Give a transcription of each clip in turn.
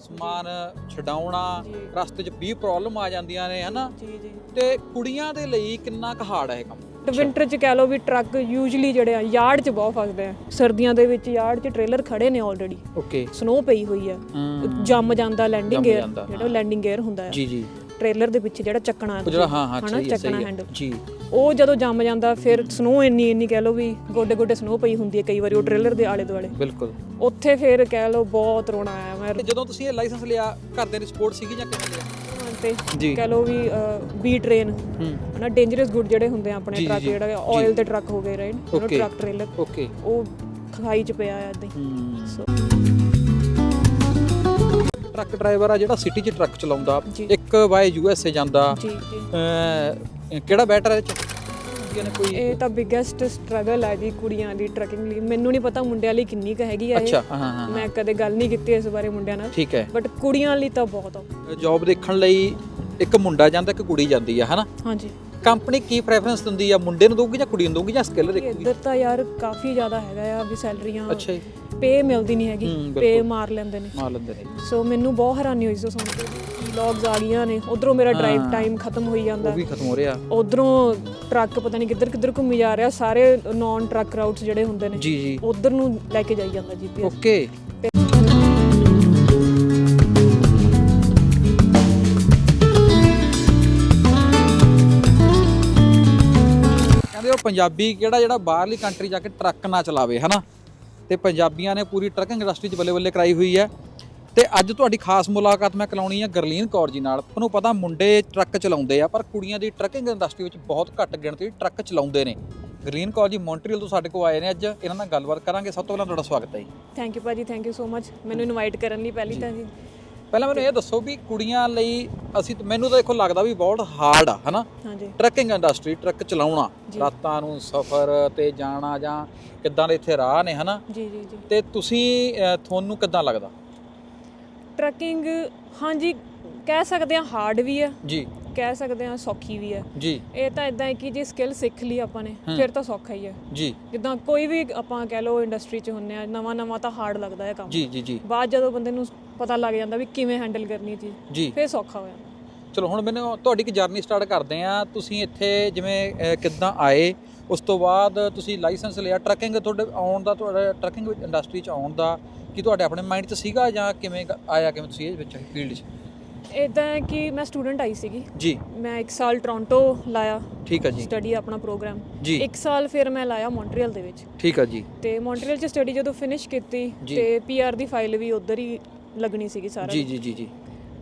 ਸਮਾਨ ਛਡਾਉਣਾ। ਰਸਤੇ 'ਚ ਵੀ ਪ੍ਰੋਬਲਮ ਆ ਜਾਂਦੀਆਂ ਨੇ ਹਨਾ? ਜੀ ਜੀ। ਤੇ ਕੁੜੀਆਂ ਦੇ ਲਈ ਕਿੰਨਾ ਕੁ ਹਾਰਡ ਹੈ ਇਹ ਕੰਮ? ਵਿੰਟਰ ਚ ਕਹਿ ਲਓ ਵੀ ਟਰੱਕ ਯੂਜੂਲੀ ਜਿਹੜੇ ਆ ਯਾਰਡ ਚ ਬਹੁਤ ਫਸਦੇ ਆ। ਸਰਦੀਆਂ ਦੇ ਵਿੱਚ ਯਾਰਡ ਚ ਟ੍ਰੇਲਰ ਖੜੇ ਨੇ ਆਲਰੇਡੀ ਓਕੇ ਸਨੋ ਪਈ ਹੋਈ ਆ। ਜੰਮ ਜਾਂਦਾ ਲੈਂਡਿੰਗ ਜੰਮ ਗੇਅਰ ਜਾਂਦਾ, ਜਿਹੜਾ ਲੈਂਡਿੰਗ ਗੇਅਰ ਹੁੰਦਾ ਹੈ ਜੀ ਜੀ। ਟ੍ਰੇਲਰ ਦੇ ਪਿੱਛੇ ਜਿਹੜਾ ਚੱਕਣਾ ਉਹ ਜਿਹੜਾ ਹਾਂ ਹਾਂ ਹਨਾ, ਸਹੀ ਹੈ ਚੱਕਣਾ ਸਹੀ ਹੈ। ਹੈਂਡਲ ਜੀ। ਉਹ ਜਦੋਂ ਜੰਮ ਜਾਂਦਾ ਫਿਰ ਸਨੋ ਇੰਨੀ ਇੰਨੀ ਕਹਿ ਲਓ ਵੀ ਗੋਡੇ ਗੋਡੇ ਸਨੋ ਪਈ ਹੁੰਦੀ ਹੈ ਕਈ ਵਾਰੀ ਉਹ ਟ੍ਰੇਲਰ ਦੇ ਆਲੇ ਦੁਆਲੇ। ਬਿਲਕੁਲ। ਉੱਥੇ ਫਿਰ ਕਹਿ ਲਓ ਬਹੁਤ ਰੋਣਾ ਆਇਆ ਮੈਂ। ਤੇ ਜਦੋਂ ਤੁਸੀਂ ਇਹ ਲਾਇਸੈਂਸ ਲਿਆ ਘਰਦਿਆਂ ਦੀ ਸਪੋਰਟ ਸੀਗੀ ਜਾਂ ਕਿਵੇਂ ਲਿਆ ਤੇ ਜੀ। ਕਹਿ ਲਓ ਵੀ ਬੀ ਟ੍ਰੇਨ ਹੂੰ। ਹਨਾ ਡੇਂਜਰਸ ਗੁੱਡ ਜਿਹੜੇ ਹੁੰਦੇ ਆ ਆਪਣੇ ਜੀ, ਟਰੱਕ ਜੀ, ਜਿਹੜਾ ਜੀ। ਆਇਲ ਦੇ ਟਰੱਕ ਹੋ ਗਏ right Okay. Truck trailer okay ਉਹ ਖਾਈ ਚ ਪਿਆ ਆ ਇਦਾਂ ਹੂੰ। ਸੋ ਟਰੱਕ ਡਰਾਈਵਰ ਆ ਜਿਹੜਾ ਸਿਟੀ 'ਚ ਟਰੱਕ ਚਲਾਉਂਦਾ ਜੀ। ਇੱਕ ਬਾਏ ਯੂ ਐਸ ਏ ਜਾਂਦਾ। ਜੀ ਜੀ। ਅਹ, ਕਿਹੜਾ ਬੈਟਰ ਹੈ ਇਹ 'ਚ? ਹੁੰਦੀਆਂ ਨੇ ਕੋਈ ਇਹ ਤਾਂ ਬਿਗੇਸਟ ਸਟਰਗਲ ਹੈ ਜੀ ਕੁੜੀਆਂ ਦੀ ਟਰੱਕਿੰਗ ਲਈ। ਮੈਨੂੰ ਨਹੀਂ ਪਤਾ ਮੁੰਡਿਆਂ ਲਈ ਕਿੰਨੀ ਕੁ ਹੈਗੀ ਆ ਅੱਛਾ ਹਾਂ ਹਾਂ ਹਾਂ। ਮੈਂ ਕਦੇ ਗੱਲ ਨਹੀਂ ਕੀਤੀ ਇਸ ਬਾਰੇ ਮੁੰਡਿਆਂ ਨਾਲ। ਠੀਕ ਹੈ। ਬਟ ਕੁੜੀਆਂ ਲਈ ਤਾਂ ਬਹੁਤ ਆ। ਜੌਬ ਦੇਖਣ ਲਈ ਇੱਕ ਮੁੰਡਾ ਜਾਂਦਾ ਇੱਕ ਕੁੜੀ ਜਾਂਦੀ ਆ ਹਨਾ? ਹਾਂਜੀ। ਕੰਪਨੀ ਕੀ ਪ੍ਰੈਫਰੈਂਸ ਦਿੰਦੀ ਆ? ਮੁੰਡੇ ਨੂੰ ਦਊਗੀ ਜਾਂ ਕੁੜੀ ਨੂੰ ਦਊਗੀ ਜਾਂ ਸਕਿੱਲ ਦੇਖੂਗੀ? ਇੱਧਰ ਤਾਂ ਯਾਰ ਕਾਫੀ ਜ਼ਿਆਦਾ ਹੈਗਾ ਆ ਵੀ ਸੈਲਰੀਆਂ। ਅੱਛਾ ਜੀ। ਪੇ ਮਿਲਦੀ ਨਹੀਂ ਹੈਗੀ। ਹੂੰ, ਪੇ। ਮਾਰ ਲੈਂਦੇ ਨੇ। ਮਾਰ ਲੈਂਦੇ ਨੇ। ਸੋ ਮੈਨੂੰ ਬਹੁਤ ਹੈਰਾਨੀ ਹੋਈ ਸੀ ਸੁਣ ਕੇ। ਵਲੌਗਸ ਆ ਗਈਆਂ ਨੇ ਉਧਰੋਂ ਮੇਰਾ ਡਰਾਈਵ। ਟਾਈਮ ਖਤਮ ਹੋਈ ਜਾਂਦਾ। ਉਹ ਵੀ ਖਤਮ ਹੋ ਰਿਹਾ। ਉਧਰੋਂ ਟਰੱਕ ਪਤਾ ਨਹੀਂ ਕਿੱਧਰ ਕਿੱਧਰ ਘੁੰਮੀ ਜਾ ਰਿਹਾ ਸਾਰੇ ਨਾਨ ਟਰੱਕ ਰਾਊਟਸ ਜਿਹੜੇ ਹੁੰਦੇ ਨੇ ਜੀ ਜੀ। ਉਧਰ ਨੂੰ ਲੈ ਕੇ ਜਾਈ ਜਾਂਦਾ ਜੀਪੀਐਸ ਓਕੇ। ਕਹਿੰਦੇ ਉਹ ਪੰਜਾਬੀ ਕਿਹੜਾ ਜਿਹੜਾ ਬਾਹਰਲੀ ਕੰਟਰੀ ਜਾ ਕੇ ਟਰੱਕ ਨਾ ਚਲਾਵੇ ਹਨਾ? ਤੇ ਪੰਜਾਬੀਆਂ ਨੇ ਪੂਰੀ ਟਰੱਕਿੰਗ ਇੰਡਸਟਰੀ 'ਚ ਬੱਲੇ ਬੱਲੇ ਕਰਾਈ ਹੋਈ ਹੈ। ਤੇ ਅੱਜ ਤੁਹਾਡੀ ਖਾਸ ਮੁਲਾਕਾਤ ਮੈਂ ਕਰਾਉਣੀ ਹੈ ਗਰਲੀਨ ਕੌਰ ਜੀ ਨਾਲ। ਤੁਹਾਨੂੰ ਪਤਾ ਮੁੰਡੇ ਟਰੱਕ ਚਲਾਉਂਦੇ ਆ ਪਰ ਕੁੜੀਆਂ ਦੀ ਟਰੱਕਿੰਗ ਇੰਡਸਟਰੀ ਵਿੱਚ ਬਹੁਤ ਘੱਟ ਗਿਣਤੀ ਟਰੱਕ ਚਲਾਉਂਦੇ ਨੇ। ਗਰਲੀਨ ਕੌਰ ਜੀ ਮੌਂਟਰੀਅਲ ਤੋਂ ਸਾਡੇ ਕੋਲ ਆਏ ਨੇ ਅੱਜ। ਇਹਨਾਂ ਨਾਲ ਗੱਲਬਾਤ ਕਰਾਂਗੇ। ਸਭ ਤੋਂ ਪਹਿਲਾਂ ਤੁਹਾਡਾ ਸਵਾਗਤ ਹੈ ਜੀ। ਥੈਂਕ ਯੂ ਭਾਜੀ ਥੈਂਕ ਯੂ ਸੋ ਮਚ ਮੈਨੂੰ ਇਨਵਾਈਟ ਕਰਨ ਲਈ ਪਹਿਲੀ ਤਾਂ ਜੀ। ਪਹਿਲਾਂ ਮੈਨੂੰ ਇਹ ਦੱਸੋ ਵੀ ਕੁੜੀਆਂ ਲਈ ਅਸੀਂ ਮੈਨੂੰ ਤਾਂ ਦੇਖੋ ਲੱਗਦਾ ਵੀ ਬਹੁਤ ਹਾਰਡ ਆ ਹਨਾ? ਟਰੱਕਿੰਗ ਇੰਡਸਟਰੀ ਟਰੱਕ ਚਲਾਉਣਾ। ਰਾਤਾਂ ਨੂੰ ਸਫ਼ਰ ਤੇ ਜਾਣਾ ਜਾਂ ਕਿੱਦਾਂ ਦੇ ਇੱਥੇ ਰਾਹ ਨੇ ਹਨਾ? ਜੀ ਜੀ ਜੀ। ਤੇ ਤੁਸੀਂ ਤੁਹਾਨੂੰ ਕਿੱਦਾਂ ਲੱਗਦਾ? ਟਰੱਕਿੰਗ ਹਾਂਜੀ ਕਹਿ ਸਕਦੇ ਆ ਹਾਰਡ ਵੀ ਹੈ। ਜੀ। ਕਹਿ ਸਕਦੇ ਆ ਸੌਖੀ ਵੀ ਹੈ। ਜੀ। ਇਹ ਤਾਂ ਇਦਾਂ ਹੈ ਕਿ ਜੇ ਸਕਿੱਲ ਸਿੱਖ ਲਈ ਆਪਾਂ ਨੇ ਫਿਰ ਤਾਂ ਸੌਖਾ ਹੀ ਹੈ। ਜੀ। ਜਿੱਦਾਂ ਕੋਈ ਵੀ ਆਪਾਂ ਕਹਿ ਲਓ ਇੰਡਸਟਰੀ 'ਚ ਹੁੰਨੇ ਆ ਨਵਾਂ ਨਵਾਂ ਤਾਂ ਹਾਰਡ ਲੱਗਦਾ ਹੈ ਕੰਮ। ਜੀ ਜੀ ਜੀ। ਬਾਅਦ ਜਦੋਂ ਬੰਦੇ ਨੂੰ ਪਤਾ ਲੱਗ ਜਾਂਦਾ ਵੀ ਕਿਵੇਂ ਹੈਂਡਲ ਕਰਨੀ ਹੈ ਚੀਜ਼ ਜੀ। ਫਿਰ ਸੌਖਾ ਹੋ ਜਾਂਦਾ। ਚਲੋ ਹੁਣ ਮੈਨੂੰ ਤੁਹਾਡੀ ਇੱਕ ਜਰਨੀ ਸਟਾਰਟ ਕਰਦੇ ਆ ਤੁਸੀਂ ਇੱਥੇ ਜਿਵੇਂ ਕਿੱਦਾਂ ਆਏ? ਉਸ ਤੋਂ ਬਾਅਦ ਤੁਸੀਂ ਲਾਇਸੈਂਸ ਲਿਆ ਟਰੱਕਿੰਗ ਤੁਹਾਡੇ ਆਉਣ ਦਾ ਤੁਹਾਡਾ ਟਰੱਕਿੰਗ ਇੰਡਸਟਰੀ 'ਚ ਆਉਣ ਦਾ ਕੀ ਤੁਹਾਡੇ ਆਪਣੇ ਮਾਈਂਡ 'ਚ ਸੀਗਾ ਜਾਂ ਕਿਵੇਂ ਆਇਆ ਕਿਵੇਂ ਤੁਸੀਂ ਇਹ ਵਿੱਚ ਫੀਲਡ 'ਚ? ਇਦਾਂ ਹੈ ਕਿ ਮੈਂ ਸਟੂਡੈਂਟ ਆਈ ਸੀਗੀ। ਜੀ। ਮੈਂ 1 ਸਾਲ ਟੋਰਾਂਟੋ ਲਾਇਆ। ਠੀਕ ਹੈ ਜੀ। ਸਟੱਡੀ ਆਪਣਾ ਪ੍ਰੋਗਰਾਮ। ਜੀ। 1 ਸਾਲ ਫਿਰ ਮੈਂ ਲਾਇਆ ਮੌਂਟਰੀਅਲ ਦੇ ਵਿੱਚ। ਠੀਕ ਹੈ ਜੀ। ਤੇ ਮੌਂਟਰੀਅਲ 'ਚ ਸਟੱਡੀ ਜਦੋਂ ਫਿਨਿਸ਼ ਕੀਤੀ। ਤੇ ਪੀਆਰ ਦੀ ਫਾਈਲ ਵੀ ਉਧਰ ਹੀ ਲੱਗਣੀ ਸੀਗੀ ਸਾਰਾ ਜੀ ਜੀ ਜੀ ਜੀ।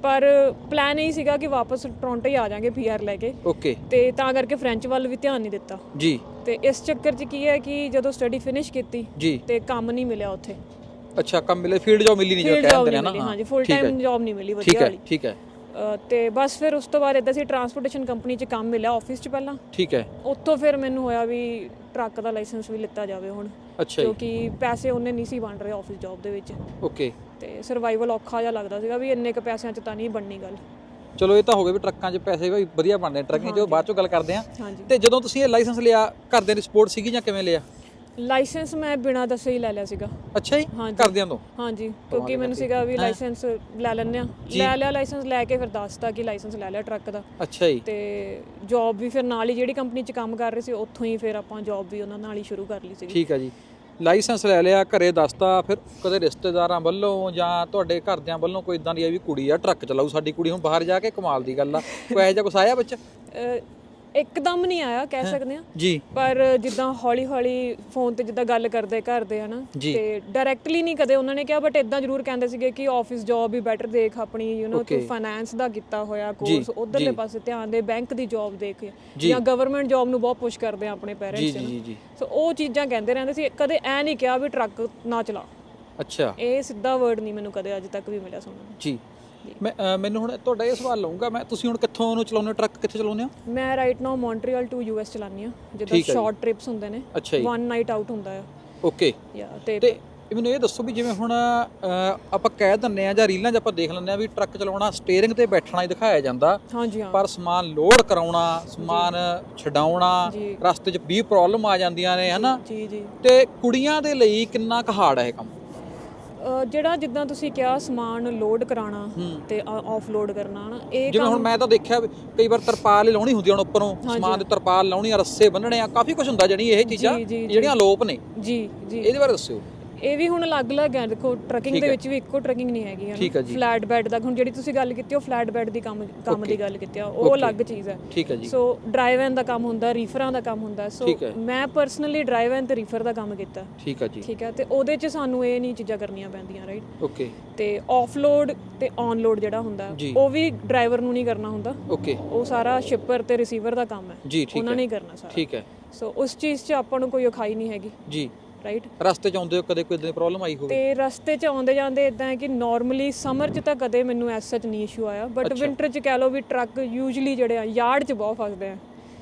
ਪਰ ਪਲਾਨ ਇਹ ਸੀਗਾ ਕਿ ਵਾਪਸ ਟੋਰਾਂਟੋ ਹੀ ਆ ਜਾਾਂਗੇ ਪੀਆਰ ਲੈ ਕੇ। ਓਕੇ ਤੇ ਤਾਂ ਕਰਕੇ ਫ੍ਰੈਂਚ ਵੱਲ ਵੀ ਧਿਆਨ ਨਹੀਂ ਦਿੱਤਾ। ਜੀ। ਤੇ ਇਸ ਚੱਕਰ 'ਚ ਕੀ ਹੈ ਕਿ ਜਦੋਂ ਸਟੱਡੀ ਫਿਨਿਸ਼ ਕੀਤੀ ਜੀ। ਤੇ ਕੰਮ ਨਹੀਂ ਮਿਲਿਆ ਉੱਥੇ। ਅੱਛਾ ਕੰਮ ਮਿਲੇ ਫੀਲਡ ਜੋਬ ਮਿਲੀ ਨਹੀਂ ਜੋ ਫੀਲਡ ਜੌਬ ਕਹਿੰਦੇ ਨੇ ਨਾ। ਹਾਂਜੀ ਫੁੱਲ ਟਾਈਮ ਜੌਬ ਨਹੀਂ ਮਿਲੀ ਵਧੀਆ ਵਾਲੀ। ਠੀਕ ਹੈ। ਤੇ ਬਸ ਫਿਰ ਉਸ ਤੋਂ ਬਾਅਦ ਇਦਾਂ ਸੀ ਟਰਾਂਸਪੋਰਟੇਸ਼ਨ ਕੰਪਨੀ 'ਚ ਕੰਮ ਮਿਲਿਆ ਆਫਿਸ 'ਚ ਪਹਿਲਾਂ। ਠੀਕ ਹੈ। ਉੱਥੋਂ ਫਿਰ ਮੈਨੂੰ ਹੋਇਆ ਵੀ ਟਰੱਕ ਦਾ ਲਾਇਸੈਂਸ ਵੀ ਲਿੱਤਾ ਜਾਵੇ ਹੁਣ। ਅੱਛਾ ਕਿਉਂਕਿ ਪੈਸੇ ਉਹਨੇ ਨਹੀਂ ਸੀ ਬਣ ਰਹੇ ਆਫਿਸ ਜੌਬ ਦੇ ਵਿੱਚ। ਓਕੇ ਤੇ ਸਰਵਾਈਵਲ ਔਖਾ ਜਿਹਾ ਲੱਗਦਾ ਸੀਗਾ ਵੀ ਇੰਨੇ ਕ ਪੈਸਿਆਂ 'ਚ ਤਾਂ ਨਹੀਂ ਬਣਨੀ ਗੱਲ। ਚਲੋ ਇਹ ਤਾਂ ਹੋ ਗਿਆ ਵੀ ਟਰੱਕਾਂ 'ਚ ਪੈਸੇ ਵੀ ਵਧੀਆ ਬਣਦੇ ਨੇ ਟਰੱਕਿੰਗ 'ਚ ਉਹ ਬਾਅਦ 'ਚੋਂ ਗੱਲ ਕਰਦੇ ਆ ਹਾਂਜੀ। ਤੇ ਜਦੋਂ ਤੁਸੀਂ ਇਹ ਲਾਇਸੈਂਸ ਲਿਆ ਘਰਦਿਆਂ ਦੀ ਸਪੋਰਟ ਸੀਗੀ ਜਾਂ ਕਿਵੇਂ ਲਿਆ? ਲਾਇਸੈਂਸ ਮੈਂ ਬਿਨਾਂ ਦੱਸੇ ਹੀ ਲੈ ਲਿਆ ਸੀਗਾ। ਅੱਛਾ ਜੀ ਹਾਂਜੀ। ਘਰਦਿਆਂ ਤੋਂ? ਹਾਂਜੀ ਕਿਉਂਕਿ ਮੈਨੂੰ ਸੀਗਾ ਵੀ ਲਾਇਸੈਂਸ ਲੈ ਲੈਣੇ ਆ ਲੈ ਲਿਆ ਲਾਇਸੈਂਸ ਲੈ ਕੇ ਫਿਰ ਦੱਸਤਾ ਕਿ ਲਾਇਸੈਂਸ ਲੈ ਲਿਆ ਟਰੱਕ ਦਾ। ਅੱਛਾ ਜੀ। ਤੇ ਜੌਬ ਵੀ ਫਿਰ ਨਾਲ ਹੀ ਜਿਹੜੀ ਕੰਪਨੀ 'ਚ ਕੰਮ ਕਰ ਰਹੇ ਸੀ ਉੱਥੋਂ ਹੀ ਫਿਰ ਆਪਾਂ ਜੌਬ ਵੀ ਉਹਨਾਂ ਨਾਲ ਹੀ ਸ਼ੁਰੂ ਕਰ ਲਈ ਸੀਗੀ। ਠੀਕ ਹੈ ਜੀ। ਲਾਇਸੈਂਸ ਲੈ ਲਿਆ, ਘਰੇ ਦੱਸਤਾ, ਫਿਰ ਕਦੇ ਰਿਸ਼ਤੇਦਾਰਾਂ ਵੱਲੋਂ ਜਾਂ ਤੁਹਾਡੇ ਘਰਦਿਆਂ ਵੱਲੋਂ ਕੋਈ ਇਦਾਂ ਦੀ ਆ ਵੀ ਕੁੜੀ ਆ, ਟਰੱਕ ਚਲਾਊ ਸਾਡੀ ਕੁੜੀ, ਹੁਣ ਬਾਹਰ ਜਾ ਕੇ ਕਮਾਲ ਦੀ ਗੱਲ ਆ। ਕੋਈ ਇਹੋ ਜਿਹਾ ਕੁਛ ਆਇਆ ਵਿੱਚ? ਇੱਕਦਮ ਨਹੀਂ ਆਇਆ ਕਹਿ ਸਕਦੇ ਆ ਜੀ। ਪਰ ਜਿੱਦਾਂ ਹੌਲੀ ਹੌਲੀ ਫੋਨ ਤੇ ਜਿੱਦਾਂ ਗੱਲ ਕਰਦੇ ਕਰਦੇ ਹਨਾ। ਤੇ ਡਾਇਰੈਕਟਲੀ ਨਹੀਂ ਕਦੇ ਉਹਨਾਂ ਨੇ ਕਿਹਾ ਬਟ ਇਦਾਂ ਜ਼ਰੂਰ ਕਹਿੰਦੇ ਸੀਗੇ ਕਿ ਆਫਿਸ ਜੌਬ ਵੀ ਬੈਟਰ ਦੇਖ ਆਪਣੀ ਯੂ نو ਤੂੰ. ਫਾਈਨੈਂਸ ਦਾ ਕੀਤਾ ਹੋਇਆ ਕੋਰਸ ਉਧਰਲੇ। ਪਾਸੇ ਧਿਆਨ ਦੇ ਬੈਂਕ ਦੀ ਜੌਬ ਦੇਖ। ਜੀ। ਗਵਰਨਮੈਂਟ ਜੌਬ ਨੂੰ ਬਹੁਤ ਪੁਸ਼ ਕਰਦੇ ਆ ਆਪਣੇ ਪੇਰੈਂਟਸ ਜੀ ਜੀ ਜੀ। ਸੋ ਉਹ ਚੀਜ਼ਾਂ ਕਹਿੰਦੇ ਰਹਿੰਦੇ ਸੀ ਕਦੇ ਐ ਨਹੀਂ ਕਿਹਾ ਵੀ ਟਰੱਕ ਨਾ ਚਲਾ। ਅੱਛਾ। ਇਹ ਸਿੱਧਾ ਵਰਡ ਨਹੀਂ ਮੈਨੂੰ ਕਦੇ ਅੱਜ ਤੱਕ ਵੀ ਮਿਲਿਆ ਸੁਣਨ ਜੀ। ਮੈਂ ਅ, ਮੈਨੂੰ ਹੁਣ ਤੁਹਾਡਾ ਇਹ ਸਵਾਲ ਲਵਾਂਗਾ ਮੈਂ ਤੁਸੀਂ ਹੁਣ ਕਿੱਥੋਂ ਨੂੰ ਚਲਾਉਂਦੇ ਹੋ ਟਰੱਕ ਕਿੱਥੇ ਚਲਾਉਂਦੇ ਹੋ? ਮੈਂ right now Montreal to US ਚਲਾਨੀ ਆ ਜਿੱਦਾਂ ਠੀਕ ਹੈ ਜੀ। ਸ਼ਾਰਟ ਟ੍ਰਿਪਸ ਹੁੰਦੇ ਨੇ ਅੱਛਾ ਜੀ। ਵਨ ਨਾਈਟ ਆਊਟ ਹੁੰਦਾ ਆ। ਓਕੇ ਯਾ ਤੇ ਤੇ ਇਹ ਮੈਨੂੰ ਇਹ ਦੱਸੋ ਵੀ ਜਿਵੇਂ ਹੁਣ ਅ, ਆਪਾਂ ਕਹਿ ਦਿੰਨੇ ਆ ਜਾਂ ਰੀਲਾਂ 'ਚ ਆਪਾਂ ਦੇਖ ਲੈਂਦੇ ਆ ਵੀ ਟਰੱਕ ਚਲਾਉਣਾ ਸਟੀਅਰਿੰਗ ਤੇ ਬੈਠਣਾ ਹੀ ਦਿਖਾਇਆ ਜਾਂਦਾ ਹਾਂਜੀ ਹਾਂ। ਪਰ ਸਮਾਨ ਲੋਡ ਕਰਾਉਣਾ ਸਮਾਨ ਛਡਾਉਣਾ ਜੀ। ਰਸਤੇ 'ਚ ਵੀ ਪ੍ਰੋਬਲਮ ਆ ਜਾਂਦੀਆਂ ਨੇ ਹਨਾ? ਜੀ ਜੀ। ਤੇ ਕੁੜੀਆਂ ਦੇ ਲਈ ਕਿੰਨਾ ਕੁ ਹਾਰਡ ਹੈ ਇਹ ਕੰਮ? ਜਿਹੜਾ ਜਿੱਦਾਂ ਤੁਸੀਂ ਕਿਹਾ ਸਮਾਨ ਲੋਡ ਕਰਾਉਣਾ ਤੇ ਆਫਲੋਡ ਕਰਨਾ ਨਾ ਇਹ ਜਿਵੇਂ ਹੁਣ ਮੈਂ ਤਾਂ ਦੇਖਿਆ ਕਈ ਵਾਰ ਤਰਪਾਲ ਹੀ ਲਾਉਣੀ ਹੁੰਦੀ ਹੁਣ ਉੱਪਰੋਂ ਸਮਾਨ ਦੇ ਤਰਪਾਲ ਲਾਉਣੀ ਆ ਰੱਸੇ ਬੰਨਣੇ ਆ ਕਾਫੀ ਕੁਝ ਹੁੰਦਾ ਜਿਹੜੀ ਇਹ ਚੀਜ਼ਾਂ ਜਿਹੜੀਆਂ ਲੋਪ ਨੇ। ਜੀ ਜੀ। ਇਹਦੇ ਬਾਰੇ ਦੱਸਿਓ। ਇਹ ਵੀ ਹੁਣ ਅਲੱਗ-ਅਲੱਗ ਹੈ ਦੇਖੋ ਟਰਕਿੰਗ ਦੇ ਵਿੱਚ ਵੀ ਇੱਕੋ ਟਰਕਿੰਗ ਨਹੀਂ ਹੈਗੀ ਹੈ। ਫਲੈਟ ਬੈੱਡ ਦਾ ਹੁਣ ਜਿਹੜੀ ਤੁਸੀਂ ਗੱਲ ਕੀਤੀ ਉਹ ਫਲੈਟ ਬੈੱਡ ਦੀ ਕੰਮ ਕੰਮ ਦੀ ਗੱਲ ਕੀਤੀ ਆ ਉਹ ਅਲੱਗ ਚੀਜ਼ ਹੈ। ਠੀਕ ਹੈ ਜੀ। ਸੋ ਡਰਾਈਵ ਐਨ ਦਾ ਕੰਮ ਹੁੰਦਾ ਰੀਫਰਾਂ ਦਾ ਕੰਮ ਹੁੰਦਾ ਸੋ। ਮੈਂ ਪਰਸਨਲੀ ਡਰਾਈਵ ਐਨ ਤੇ ਰੀਫਰ ਦਾ ਕੰਮ ਕੀਤਾ। ਠੀਕ ਹੈ ਜੀ। ਠੀਕ ਹੈ ਤੇ ਉਹਦੇ 'ਚ ਸਾਨੂੰ ਇਹ ਨਹੀਂ ਚੀਜ਼ਾਂ ਕਰਨੀਆਂ ਪੈਂਦੀਆਂ ਰਾਈਟ ਓਕੇ ਤੇ ਆਫਲੋਡ ਤੇ ਔਨਲੋਡ ਜਿਹੜਾ ਹੁੰਦਾ। ਉਹ ਵੀ ਡਰਾਈਵਰ ਨੂੰ ਨਹੀਂ ਕਰਨਾ ਹੁੰਦਾ। ਓਕੇ ਉਹ ਸਾਰਾ ਸ਼ਿਪਰ ਤੇ ਰਿਸੀਵਰ ਦਾ ਕੰਮ ਹੈ। ਜੀ ਠੀਕ ਉਹਨਾਂ ਨੇ ਹੀ। ਕਰਨਾ ਸਾਰਾ। ਠੀਕ ਹੈ। ਸੋ ਉਸ ਚੀਜ਼ 'ਚ ਆਪਾਂ ਨੂੰ ਕੋਈ ਔਖਾਈ ਨਹੀਂ ਹੈਗੀ। ਜੀ। ਰਾਈਟ ਰਸਤੇ ਚ ਆਉਂਦੇ ਹੋ ਕਦੇ ਕੋਈ ਇਦਾਂ ਦੀ ਪ੍ਰੋਬਲਮ ਆਈ ਹੋਵੇ? ਤੇ ਰਸਤੇ 'ਚ ਆਉਂਦੇ ਜਾਂਦੇ ਇਦਾਂ ਹੈ ਕਿ ਨਾਰਮਲੀ ਸਮਰ 'ਚ ਤਾਂ ਕਦੇ ਮੈਨੂੰ ਐਸ ਸੱਚ ਨਹੀਂ ਇਸ਼ੂ ਆਇਆ ਬਟ ਵਿੰਟਰ 'ਚ ਕਹਿ ਲਓ ਵੀ ਟਰੱਕ ਯੂਜੂਲੀ ਜਿਹੜੇ ਆ ਯਾਰਡ 'ਚ ਬਹੁਤ ਫਸਦੇ ਆ।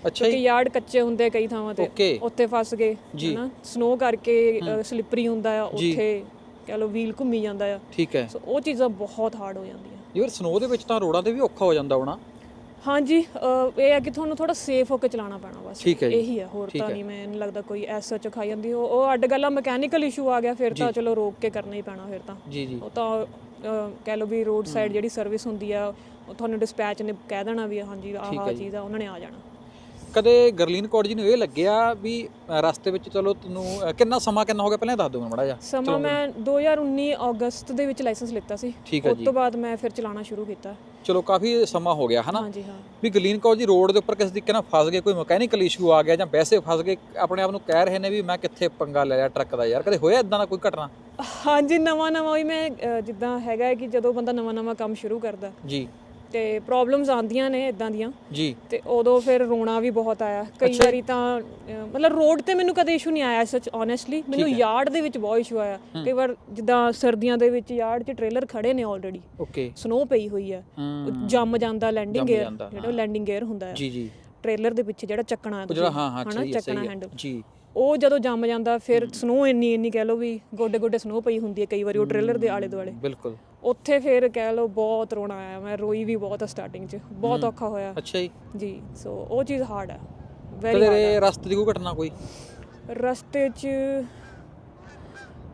ਅੱਛਾ ਕਿਉਂਕਿ ਯਾਰਡ ਕੱਚੇ ਹੁੰਦੇ ਕਈ ਥਾਵਾਂ ਤੇ। ਉੱਥੇ ਫਸ ਗਏ ਹਨਾ? ਸਨੋ ਕਰਕੇ ਸਲਿੱਪਰੀ ਹੁੰਦਾ ਆ ਉੱਥੇ ਕਹਿ ਲਓ ਵੀਲ ਘੁੰਮੀ ਜਾਂਦਾ ਆ। ਠੀਕ ਹੈ। ਸੋ ਉਹ ਚੀਜ਼ਾਂ ਬਹੁਤ ਹਾਰਡ ਹੋ ਜਾਂਦੀਆਂ। ਜਿਵੇਂ ਸਨੋ ਦੇ ਵਿੱਚ ਤਾਂ ਰੋਡਾਂ ਤੇ ਵੀ ਔਖਾ ਹੋ ਜਾਂਦਾ ਹੋਣਾ। ਹਾਂਜੀ ਅਹ ਇਹ ਹੈ ਕਿ ਤੁਹਾਨੂੰ ਥੋੜਾ ਸੇਫ ਹੋ ਕੇ ਚਲਾਉਣਾ ਪੈਣਾ ਬਸ। ਠੀਕ ਹੈ ਜੀ। ਇਹੀ ਹੈ ਹੋਰ ਤਾਂ ਨਹੀਂ ਮੈਨੂੰ ਲੱਗਦਾ ਕੋਈ ਐਸ ਸੱਚ ਖਾਈ ਜਾਂਦੀ ਉਹ ਉਹ ਅੱਡ ਗੱਲਾਂ ਮਕੈਨੀਕਲ ਇਸ਼ੂ ਆ ਗਿਆ ਫਿਰ ਤਾਂ ਚਲੋ ਰੋਕ ਕੇ ਕਰਨਾ ਹੀ ਪੈਣਾ ਫਿਰ ਤਾਂ। ਜੀ ਜੀ। ਉਹ ਤਾਂ ਅਹ, ਕਹਿ ਲਓ ਵੀ ਰੋਡ ਸਾਈਡ ਜਿਹੜੀ ਸਰਵਿਸ ਹੁੰਦੀ ਆ ਉਹ ਤੁਹਾਨੂੰ ਡਿਸਪੈਚ ਨੇ ਕਹਿ ਦੇਣਾ ਵੀ ਹਾਂਜੀ ਆਹ ਚੀਜ਼ ਆ ਉਹਨਾਂ ਨੇ ਆ ਜਾਣਾ। ਕਦੇ ਗਰਲੀਨ ਕੌਰ ਜੀ ਨੂੰ ਇਹ ਲੱਗਿਆ ਵੀ ਅ, ਰਸਤੇ ਵਿੱਚ ਚਲੋ ਤੈਨੂੰ ਅ, ਕਿੰਨਾ ਸਮਾਂ ਕਿੰਨਾ ਹੋ ਗਿਆ? ਪਹਿਲਾਂ ਇਹ ਦੱਸ ਦਿਓ ਮੈਨੂੰ ਮੜਾ ਜਾ ਸਮਾਂ ਮੈਂ 2019 ਅਗਸਤ ਦੇ ਵਿੱਚ ਲਾਇਸੈਂਸ ਲਿੱਤਾ ਸੀ। ਠੀਕ ਹੈ ਉਸ ਤੋਂ ਬਾਅਦ ਮੈਂ ਫਿਰ ਚਲਾਉਣਾ ਸ਼ੁਰੂ ਕੀਤਾ। ਚਲੋ ਕਾਫੀ ਸਮਾਂ ਹੋ ਗਿਆ ਹਨਾ? ਹਾਂਜੀ ਹਾਂ। ਵੀ ਗਰਲੀਨ ਕੌਰ ਜੀ ਰੋਡ ਦੇ ਉੱਪਰ ਕਿਸੇ ਤਰੀਕੇ ਨਾਲ ਫਸ ਗਏ ਕੋਈ ਮਕੈਨੀਕਲ ਇਸ਼ੂ ਆ ਗਿਆ ਜਾਂ ਵੈਸੇ ਫਸ ਗਏ ਆਪਣੇ ਆਪ ਨੂੰ ਕਹਿ ਰਹੇ ਨੇ ਵੀ ਮੈਂ ਕਿੱਥੇ ਪੰਗਾ ਲੈ ਲਿਆ ਟਰੱਕ ਦਾ ਯਾਰ ਕਦੇ ਹੋਇਆ ਇਦਾਂ ਦਾ ਕੋਈ ਘਟਨਾ? ਹਾਂਜੀ ਨਵਾਂ ਨਵਾਂ ਹੀ ਮੈਂ ਅਹ, ਜਿੱਦਾਂ ਹੈਗਾ ਹੈ ਕਿ ਜਦੋਂ ਬੰਦਾ ਨਵਾਂ ਨਵਾਂ ਕੰਮ ਸ਼ੁਰੂ ਕਰਦਾ। ਜੀ। ਤੇ ਪ੍ਰੋਬਲਮਸ ਆਉਂਦੀਆਂ ਨੇ ਇਦਾਂ ਦੀਆਂ। ਜੀ। ਤੇ ਉਦੋਂ ਫਿਰ ਰੋਣਾ ਵੀ ਬਹੁਤ ਆਇਆ। ਕਈ ਵਾਰੀ ਤਾਂ ਅਹ, ਮਤਲਬ ਰੋਡ ਤੇ ਮੈਨੂੰ ਕਦੇ ਇਸ਼ੂ ਨਹੀਂ ਆਇਆ ਸੱਚ ਓਨੈਸਟਲੀ ਮੈਨੂੰ ਯਾਰਡ ਦੇ ਵਿੱਚ ਬਹੁਤ ਇਸ਼ੂ ਆਇਆ। ਕਈ ਵਾਰ ਜਿੱਦਾਂ ਸਰਦੀਆਂ ਦੇ ਵਿੱਚ ਯਾਰਡ 'ਚ ਟ੍ਰੇਲਰ ਖੜੇ ਨੇ ਆਲਰੇਡੀ ਓਕੇ ਸਨੋ ਪਈ ਹੋਈ ਹੈ ਹੂੰ। ਜੰਮ ਜਾਂਦਾ ਲੈਂਡਿੰਗ ਗੇਅਰ ਜਾਂਦਾ, ਜਿਹੜਾ ਲੈਂਡਿੰਗ ਗੇਅਰ ਹੁੰਦਾ ਹੈ ਜੀ ਜੀ। ਟ੍ਰੇਲਰ ਦੇ ਪਿੱਛੇ ਜਿਹੜਾ ਚੱਕਣਾ ਉਹ ਜਿਹੜਾ ਹਾਂ ਹਾਂ ਸਹੀ ਹੈ ਚੱਕਣਾ ਸਹੀ ਹੈ। ਹੈਂਡਲ ਜੀ। ਉਹ ਜਦੋਂ ਜੰਮ ਜਾਂਦਾ ਫਿਰ ਸਨੋ ਇੰਨੀ ਇੰਨੀ ਕਹਿ ਲਓ ਵੀ ਗੋਡੇ ਗੋਡੇ ਸਨੋ ਪਈ ਹੁੰਦੀ ਹੈ ਕਈ ਵਾਰੀ ਉਹ ਟ੍ਰੇਲਰ ਦੇ ਆਲੇ ਦੁਆਲੇ ਬਿਲਕੁਲ। ਉੱਥੇ ਫਿਰ ਕਹਿ ਲਓ ਬਹੁਤ ਰੋਣਾ ਆਇਆ ਮੈਂ ਰੋਈ ਵੀ ਬਹੁਤ ਸਟਾਰਟਿੰਗ 'ਚ ਬਹੁਤ ਔਖਾ ਹੋਇਆ। ਅੱਛਾ ਜੀ। ਜੀ ਸੋ ਉਹ ਚੀਜ਼ ਹਾਰਡ ਹੈ ਵੈਰੀ ਕਦੇ ਰਸਤੇ ਦੀ ਕੋਈ ਘਟਨਾ ਕੋਈ? ਰਸਤੇ 'ਚ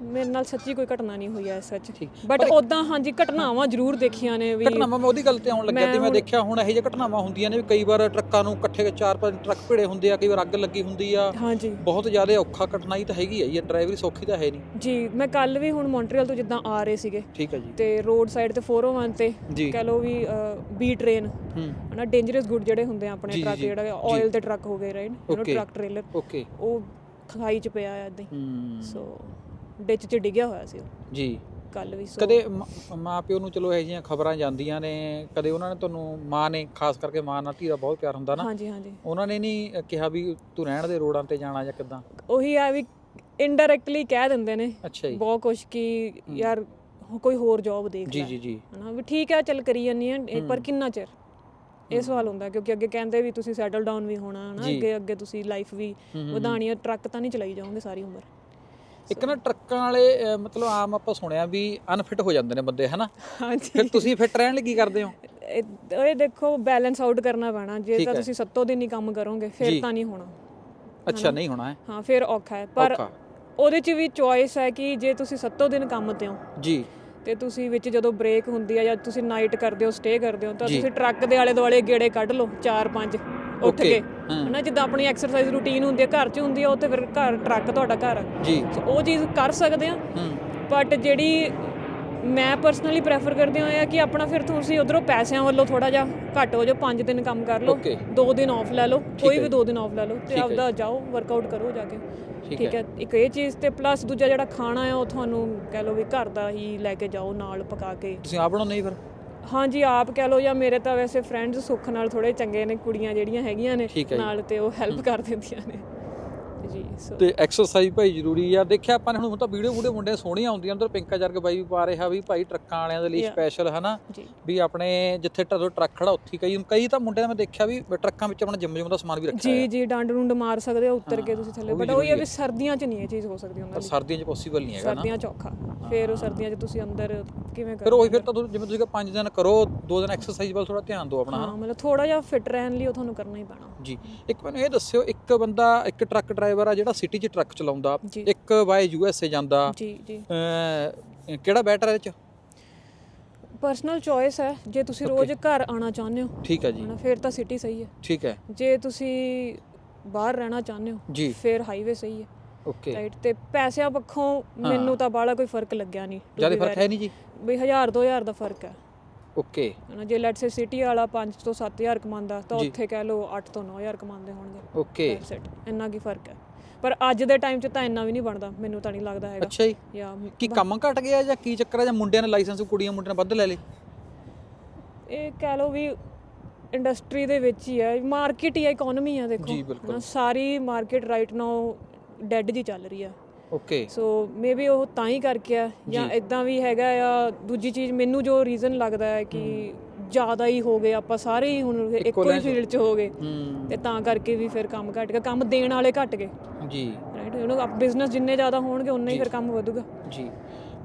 ਮੇਰੇ ਨਾਲ ਸੱਚੀ ਕੋਈ ਘਟਨਾ ਨਹੀਂ ਹੋਈ ਐ ਸੱਚ। ਬਟ ਉਦਾਂ ਹਾਂਜੀ ਘਟਨਾਵਾਂ ਜ਼ਰੂਰ ਦੇਖੀਆਂ ਨੇ ਵੀ ਘਟਨਾਵਾਂ ਮੈਂ ਉਹਦੀ ਗੱਲ ਤੇ ਆਉਣ ਲੱਗਿਆ ਤੇ ਮੈਂ ਦੇਖਿਆ ਹੁਣ ਇਹੋ ਜਿਹੇ ਘਟਨਾਵਾਂ ਹੁੰਦੀਆਂ ਨੇ ਵੀ ਕਈ ਵਾਰ ਟਰੱਕਾਂ ਨੂੰ ਇਕੱਠੇ ਚਾਰ ਪੰਜ ਟਰੱਕ ਭਿੜੇ ਹੁੰਦੇ ਆ ਕਈ ਵਾਰ ਅੱਗ ਲੱਗੀ ਹੁੰਦੀ ਆ। ਹਾਂਜੀ। ਬਹੁਤ ਜ਼ਿਆਦਾ ਔਖਾ ਕਟਨਾਈ ਤਾਂ ਹੈਗੀ ਆ ਇਹ ਡਰਾਈਵਰੀ ਸੌਖੀ ਤਾਂ ਹੈ ਨਹੀਂ। ਜੀ ਮੈਂ ਕੱਲ ਵੀ ਹੁਣ ਮੌਂਟਰੀਅਲ ਤੋਂ ਜਿੱਦਾਂ ਆ ਰਹੇ ਸੀਗੇ ਠੀਕ ਹੈ ਜੀ। ਤੇ ਰੋਡ ਸਾਈਡ ਤੇ 401 ਤੇ ਕਹ ਲਓ ਵੀ ਬੀ ਟ੍ਰੇਨ ਹਨਾ ਡੇਂਜਰਸ ਗੁੱਡ ਜਿਹੜੇ ਹੁੰਦੇ ਆ ਆਪਣੇ ਟਰੱਕ ਜਿਹੜਾ ਆਇਲ ਦੇ ਟਰੱਕ ਹੋ ਗਏ ਰਾਈਟ ਟਰੱਕ ਟ੍ਰੇਲਰ ਓਕੇ ਉਹ ਖਾਈ ਚ ਪਿਆ ਆ ਹੂੰ। ਸੋ ਡਿੱਚ ਚ ਡਿੱਗਿਆ ਹੋਇਆ ਸੀ ਜੀ। ਕੱਲ ਵੀ ਸੋ ਕਦੇ ਮ- ਮਾਂ ਪਿਓ ਨੂੰ ਚਲੋ ਇਹੋ ਜਿਹੀਆਂ ਖਬਰਾਂ ਜਾਂਦੀਆਂ ਨੇ ਕਦੇ ਉਹਨਾਂ ਨੇ ਤੁਹਾਨੂੰ ਮਾਂ ਨੇ ਖਾਸ ਕਰਕੇ ਮਾਂ ਨਾਲ ਧੀ ਦਾ ਬਹੁਤ ਪਿਆਰ ਹੁੰਦਾ ਨਾ ਹਾਂਜੀ ਹਾਂਜੀ। ਉਹਨਾਂ ਨੇ ਨਹੀਂ ਕਿਹਾ ਵੀ ਤੂੰ ਰਹਿਣ ਦੇ ਰੋਡਾਂ ਤੇ ਜਾਣਾ ਜਾਂ ਕਿੱਦਾਂ? ਉਹੀ ਆ ਵੀ ਇਨਡਾਇਰੈਕਟਲੀ ਕਹਿ ਦਿੰਦੇ ਨੇ ਅੱਛਾ ਜੀ। ਬਹੁਤ ਕੁਝ ਕਿ ਯਾਰ ਕੋਈ ਹੋਰ ਜੌਬ ਦੇਖ ਜੀ ਲੈ ਜੀ ਜੀ। ਹਨਾ ਵੀ ਠੀਕ ਹੈ ਚੱਲ ਕਰੀ ਜਾਂਦੀ ਆ ਇਹ ਪਰ ਕਿੰਨਾ ਚਿਰ? ਇਹ ਸਵਾਲ ਹੁੰਦਾ ਕਿਉਂਕਿ ਅੱਗੇ ਕਹਿੰਦੇ ਵੀ ਤੁਸੀਂ ਸੈਟਲ ਡਾਊਨ ਵੀ ਹੋਣਾ ਹਨਾ ਅੱਗੇ ਅੱਗੇ ਤੁਸੀਂ ਲਾਈਫ ਵੀ ਵਧਾਣੀ ਆ ਟਰੱਕ ਤਾਂ ਨਹੀਂ ਚਲਾਈ ਜਾਓਗੇ ਸਾਰੀ ਉਮਰ। ਇੱਕ ਨਾ ਟਰੱਕਾਂ ਵਾਲੇ ਮਤਲਬ ਆਮ ਆਪਾਂ ਸੁਣਿਆ ਵੀ ਅਨਫਿਟ ਹੋ ਜਾਂਦੇ ਨੇ ਬੰਦੇ ਹਨਾ? ਹਾਂਜੀ। ਫਿਰ ਤੁਸੀਂ ਫਿੱਟ ਰਹਿਣ ਲਈ ਕੀ ਕਰਦੇ ਹੋ? ਇਹ ਦੇਖੋ ਬੈਲੈਂਸ ਆਊਟ ਕਰਨਾ ਪੈਣਾ। ਜੇ ਤਾਂ ਤੁਸੀਂ ਸੱਤੋ ਦਿਨ ਹੀ ਕੰਮ ਕਰੋਗੇ ਫਿਰ ਤਾਂ ਨਹੀਂ ਹੋਣਾ। ਅੱਛਾ ਨਹੀਂ ਹੋਣਾ ਹੈ? ਹਾਂ ਫਿਰ ਔਖਾ ਹੈ। ਪਰ ਉਹਦੇ 'ਚ ਵੀ ਚੋਇਸ ਹੈ ਕਿ ਜੇ ਤੁਸੀਂ ਸੱਤੋ ਦਿਨ ਕੰਮ ਤੇ ਹੋ ਜੀ। ਤੇ ਤੁਸੀਂ ਵਿੱਚ ਜਦੋਂ ਬ੍ਰੇਕ ਹੁੰਦੀ ਆ ਜਾਂ ਤੁਸੀਂ ਨਾਈਟ ਕਰਦੇ ਹੋ ਸਟੇ ਕਰਦੇ ਹੋ ਤਾਂ ਤੁਸੀਂ ਟਰੱਕ ਦੇ ਆਲੇ ਦੁਆਲੇ ਗੇੜੇ ਕੱਢ ਲਓ 4-5 ਉੱਠ ਕੇ। ਹਨਾ ਜਿੱਦਾਂ ਆਪਣੀ ਐਕਸਰਸਾਈਜ਼ ਰੂਟੀਨ ਹੁੰਦੀ ਹੈ ਘਰ 'ਚ ਹੁੰਦੀ ਆ ਉਹ ਤੇ ਫਿਰ ਘਰ ਟਰੱਕ ਤੁਹਾਡਾ ਘਰ। ਆ ਜੀ। ਸੋ ਉਹ ਚੀਜ਼ ਕਰ ਸਕਦੇ ਆ। ਹੂੰ। ਬਟ ਜਿਹੜੀ ਮੈਂ ਪਰਸਨਲੀ ਪ੍ਰੈਫਰ ਕਰਦੀ ਹਾਂ ਇਹ ਆ ਕਿ ਆਪਣਾ ਫਿਰ ਤੁਸੀਂ ਉਧਰੋਂ ਪੈਸਿਆਂ ਵੱਲੋਂ ਥੋੜਾ ਜਿਹਾ ਘੱਟ ਹੋ ਜਾਓ 5 ਦਿਨ ਕੰਮ ਕਰ ਲਓ Okay. 2 ਦਿਨ ਆਫ ਲੈ ਲਓ ਕੋਈ ਵੀ 2 ਦਿਨ ਆਫ ਲੈ ਲਓ ਤੇ ਆਪਦਾ ਜਾਓ ਵਰਕਆਊਟ ਕਰੋ ਜਾ ਕੇ। ਠੀਕ ਠੀਕ ਹੈ। ਇੱਕ ਇਹ ਚੀਜ਼ ਤੇ ਪਲੱਸ ਦੂਜਾ ਜਿਹੜਾ ਖਾਣਾ ਹੈ ਉਹ ਤੁਹਾਨੂੰ ਕਹਿ ਲਓ ਵੀ ਘਰ ਦਾ ਹੀ ਲੈ ਕੇ ਜਾਓ ਨਾਲ ਪਕਾ ਕੇ। ਤੁਸੀਂ ਆਪ ਬਣਾਉਂਦੇ ਨਹੀਂ ਫਿਰ? ਹਾਂਜੀ ਆਪ ਕਹਿ ਲਓ ਜਾਂ ਮੇਰੇ ਤਾਂ ਵੈਸੇ ਫਰੈਂਡਸ ਸੁੱਖ ਨਾਲ ਥੋੜੇ ਚੰਗੇ ਨੇ ਕੁੜੀਆਂ ਜਿਹੜੀਆਂ ਹੈਗੀਆਂ ਨੇ। ਨਾਲ ਤੇ ਉਹ ਹੈਲਪ ਕਰ ਦਿੰਦੀਆਂ ਨੇ ਜੀ ਸੋ ਤੇ ਐਕਸਰਸਾਈਜ਼ ਭਾਈ ਜ਼ਰੂਰੀ ਆ। ਦੇਖਿਆ ਆਪਾਂ ਨੇ ਹੁਣ ਤਾਂ ਵੀਡੀਓ ਵੀਡੀਓ ਮੁੰਡੇ ਸੋਹਣੀਆਂ ਆਉਂਦੀਆਂ ਉਧਰ ਪਿੰਕਾ ਜਰਗ ਬਾਈ ਵੀ ਪਾ ਰਿਹਾ ਵੀ ਭਾਈ ਟਰੱਕਾਂ ਵਾਲਿਆਂ ਦੇ ਲਈ ਸਪੈਸ਼ਲ ਹਨਾ? ਵੀ ਆਪਣੇ ਜਿੱਥੇ ਟਰੋ ਟਰੱਕ ਖੜਾ ਉੱਥੇ ਕਈ ਕਈ ਤਾਂ ਮੁੰਡੇ ਦਾ ਮੈਂ ਦੇਖਿਆ ਵੀ ਟਰੱਕਾਂ ਵਿੱਚ ਆਪਣਾ ਜਿੰਮ ਜਿੰਮ ਦਾ ਸਮਾਨ ਵੀ ਰੱਖਿਆ ਜੀ ਜੀ ਡੰਡ ਡੁੰਡ ਮਾਰ ਸਕਦੇ ਹੋ ਉੱਤਰ ਕੇ ਤੁਸੀਂ ਥੱਲੇ ਬਟ ਉਹ ਇਹ ਵੀ ਸਰਦੀਆਂ 'ਚ ਨਹੀਂ ਇਹ ਚੀਜ਼ ਹੋ ਸਕਦੀ ਉਹਨਾਂ ਦੀ ਸਰਦੀਆਂ 'ਚ ਪੋਸੀਬਲ ਨਹੀਂ ਹੈਗਾ ਨਾ। ਸਰਦੀਆਂ 'ਚ ਔਖਾ ਫਿਰ ਉਹ ਸਰਦੀਆਂ 'ਚ ਤੁਸੀਂ ਅੰਦਰ ਕਿਵੇਂ ਫਿਰ ਕਰੋ ਉਹੀ ਫਿਰ ਤਾਂ ਜਿਵੇਂ ਤੁਸੀਂ ਪੰਜ ਦਿਨ ਕਰੋ ਦੋ ਦਿਨ ਐਕਸਰਸਾਈਜ਼ ਵੱਲ ਥੋੜਾ ਧਿਆਨ ਦਿਓ ਆਪਣਾ ਹਾਂ ਮਤਲਬ ਥੋੜਾ ਜਿਹਾ ਫਿਟ ਰਹਿਣ ਲਈ ਉਹ ਤੁਹਾਨੂੰ ਕਰਨਾ ਹੀ ਪੈਣਾ। ਜੀ। ਇੱਕ ਮੈਨੂੰ ਇਹ ਦੱਸਿਓ ਇੱਕ ਬੰਦਾ ਇੱਕ ਟਰੱਕ ਡਰਾਈਵਰ ਆ ਜਿਹੜਾ ਸਿਟੀ 'ਚ ਟਰੱਕ ਚਲਾਉਂਦਾ। ਇੱਕ ਬਾਏ ਯੂ ਐਸ ਏ ਜਾਂਦਾ। ਜੀ ਜੀ। ਕਿਹੜਾ ਬੈਟਰ ਹੈ ਚ? ਪਰਸਨਲ ਚੋਇਸ ਹੈ ਜੇ ਤੁਸੀਂ ਰੋਜ਼ ਘਰ ਆਣਾ ਚਾਹੁੰਦੇ ਹੋ ਠੀਕ ਹੈ ਜੀ। ਫਿਰ ਤਾਂ ਸਿਟੀ ਸਹੀ ਹੈ। ਠੀਕ ਹੈ। ਜੇ ਤੁਸੀਂ ਬਾਹਰ ਰਹਿਣਾ ਚਾਹੁੰਦੇ ਹੋ ਫਿਰ ਹਾਈਵੇ ਸਹੀ ਹੈ। ਓਕੇ ਰਾਈਟ ਤੇ ਪੈਸਿਆਂ ਪੱਖੋਂ ਮੈਨੂੰ ਤਾਂ ਬਾਹਲਾ ਕੋਈ ਫ਼ਰਕ ਲੱਗਿਆ ਨਹੀਂ। ਜ਼ਿਆਦਾ ਫ਼ਰਕ ਹੈ ਨਹੀਂ ਜੀ? ਬਈ 1000 2000 ਦਾ ਫ਼ਰਕ ਹੈ। ਓਕੇ ਹਨਾ ਜੇ ਲੈਟਸ ਸੇ ਸਿਟੀ ਵਾਲਾ 5 ਤੋਂ 7000 ਕਮਾਉਂਦਾ ਤਾਂ। ਉੱਥੇ ਕਹਿ ਲਓ 8 ਤੋਂ 9000 ਕਮਾਉਂਦੇ ਹੋਣਗੇ। ਓਕੇ. ਇੰਨਾ ਕੀ ਫ਼ਰਕ ਹੈ। ਪਰ ਅੱਜ ਦੇ ਟਾਈਮ 'ਚ ਤਾਂ ਇੰਨਾ ਵੀ ਨਹੀਂ ਬਣਦਾ ਮੈਨੂੰ ਤਾਂ ਨਹੀਂ ਲੱਗਦਾ ਹੈਗਾ। ਅੱਛਾ ਜੀ। ਕੀ ਕੰਮ ਘਟ ਗਿਆ ਜਾਂ ਕੀ ਚੱਕਰ ਹੈ ਜਾਂ ਮੁੰਡਿਆਂ ਨੇ ਲਾਇਸੈਂਸ ਕੁੜੀਆਂ ਮੁੰਡਿਆਂ ਨੇ ਵੱਧ ਲੈ ਲਏ? ਇਹ ਕਹਿ ਲਓ ਵੀ ਇੰਡਸਟਰੀ ਦੇ ਵਿੱਚ ਹੀ ਹੈ ਮਾਰਕੀਟ ਹੀ ਹੈ ਇਕਨੋਮੀ ਹੈ ਦੇਖੋ। ਸਾਰੀ ਮਾਰਕੀਟ ਰਾਈਟ ਨਾਓ ਡੈਡ ਜੀ ਚੱਲ ਰਹੀ ਆ। ਓਕੇ ਸੋ ਮੇਬੀ ਉਹ ਤਾਂ ਹੀ ਕਰਕੇ ਆ ਜਾਂ ਇਦਾਂ ਵੀ ਹੈਗਾ ਆ ਦੂਜੀ ਚੀਜ਼ ਮੈਨੂੰ ਜੋ ਰੀਜ਼ਨ ਲੱਗਦਾ ਹੈ ਕਿ ਜ਼ਿਆਦਾ ਹੀ ਹੋ ਗਏ ਆਪਾਂ ਸਾਰੇ ਹੀ ਹੁਣ ਇੱਕੋ ਹੀ ਫੀਲਡ 'ਚ। ਹੋ ਗਏ। ਤੇ ਤਾਂ ਕਰਕੇ ਵੀ ਫਿਰ ਕੰਮ ਘਟ ਗਿਆ। ਕੰਮ ਦੇਣ ਵਾਲੇ ਘਟ ਗਏ। ਜੀ। ਰਾਈਟ ਯੂ نو ਬਿਜ਼ਨਸ ਜਿੰਨੇ ਜ਼ਿਆਦਾ ਹੋਣਗੇ ਉਨਾ ਹੀ ਫਿਰ ਕੰਮ ਵਧੂਗਾ। ਜੀ।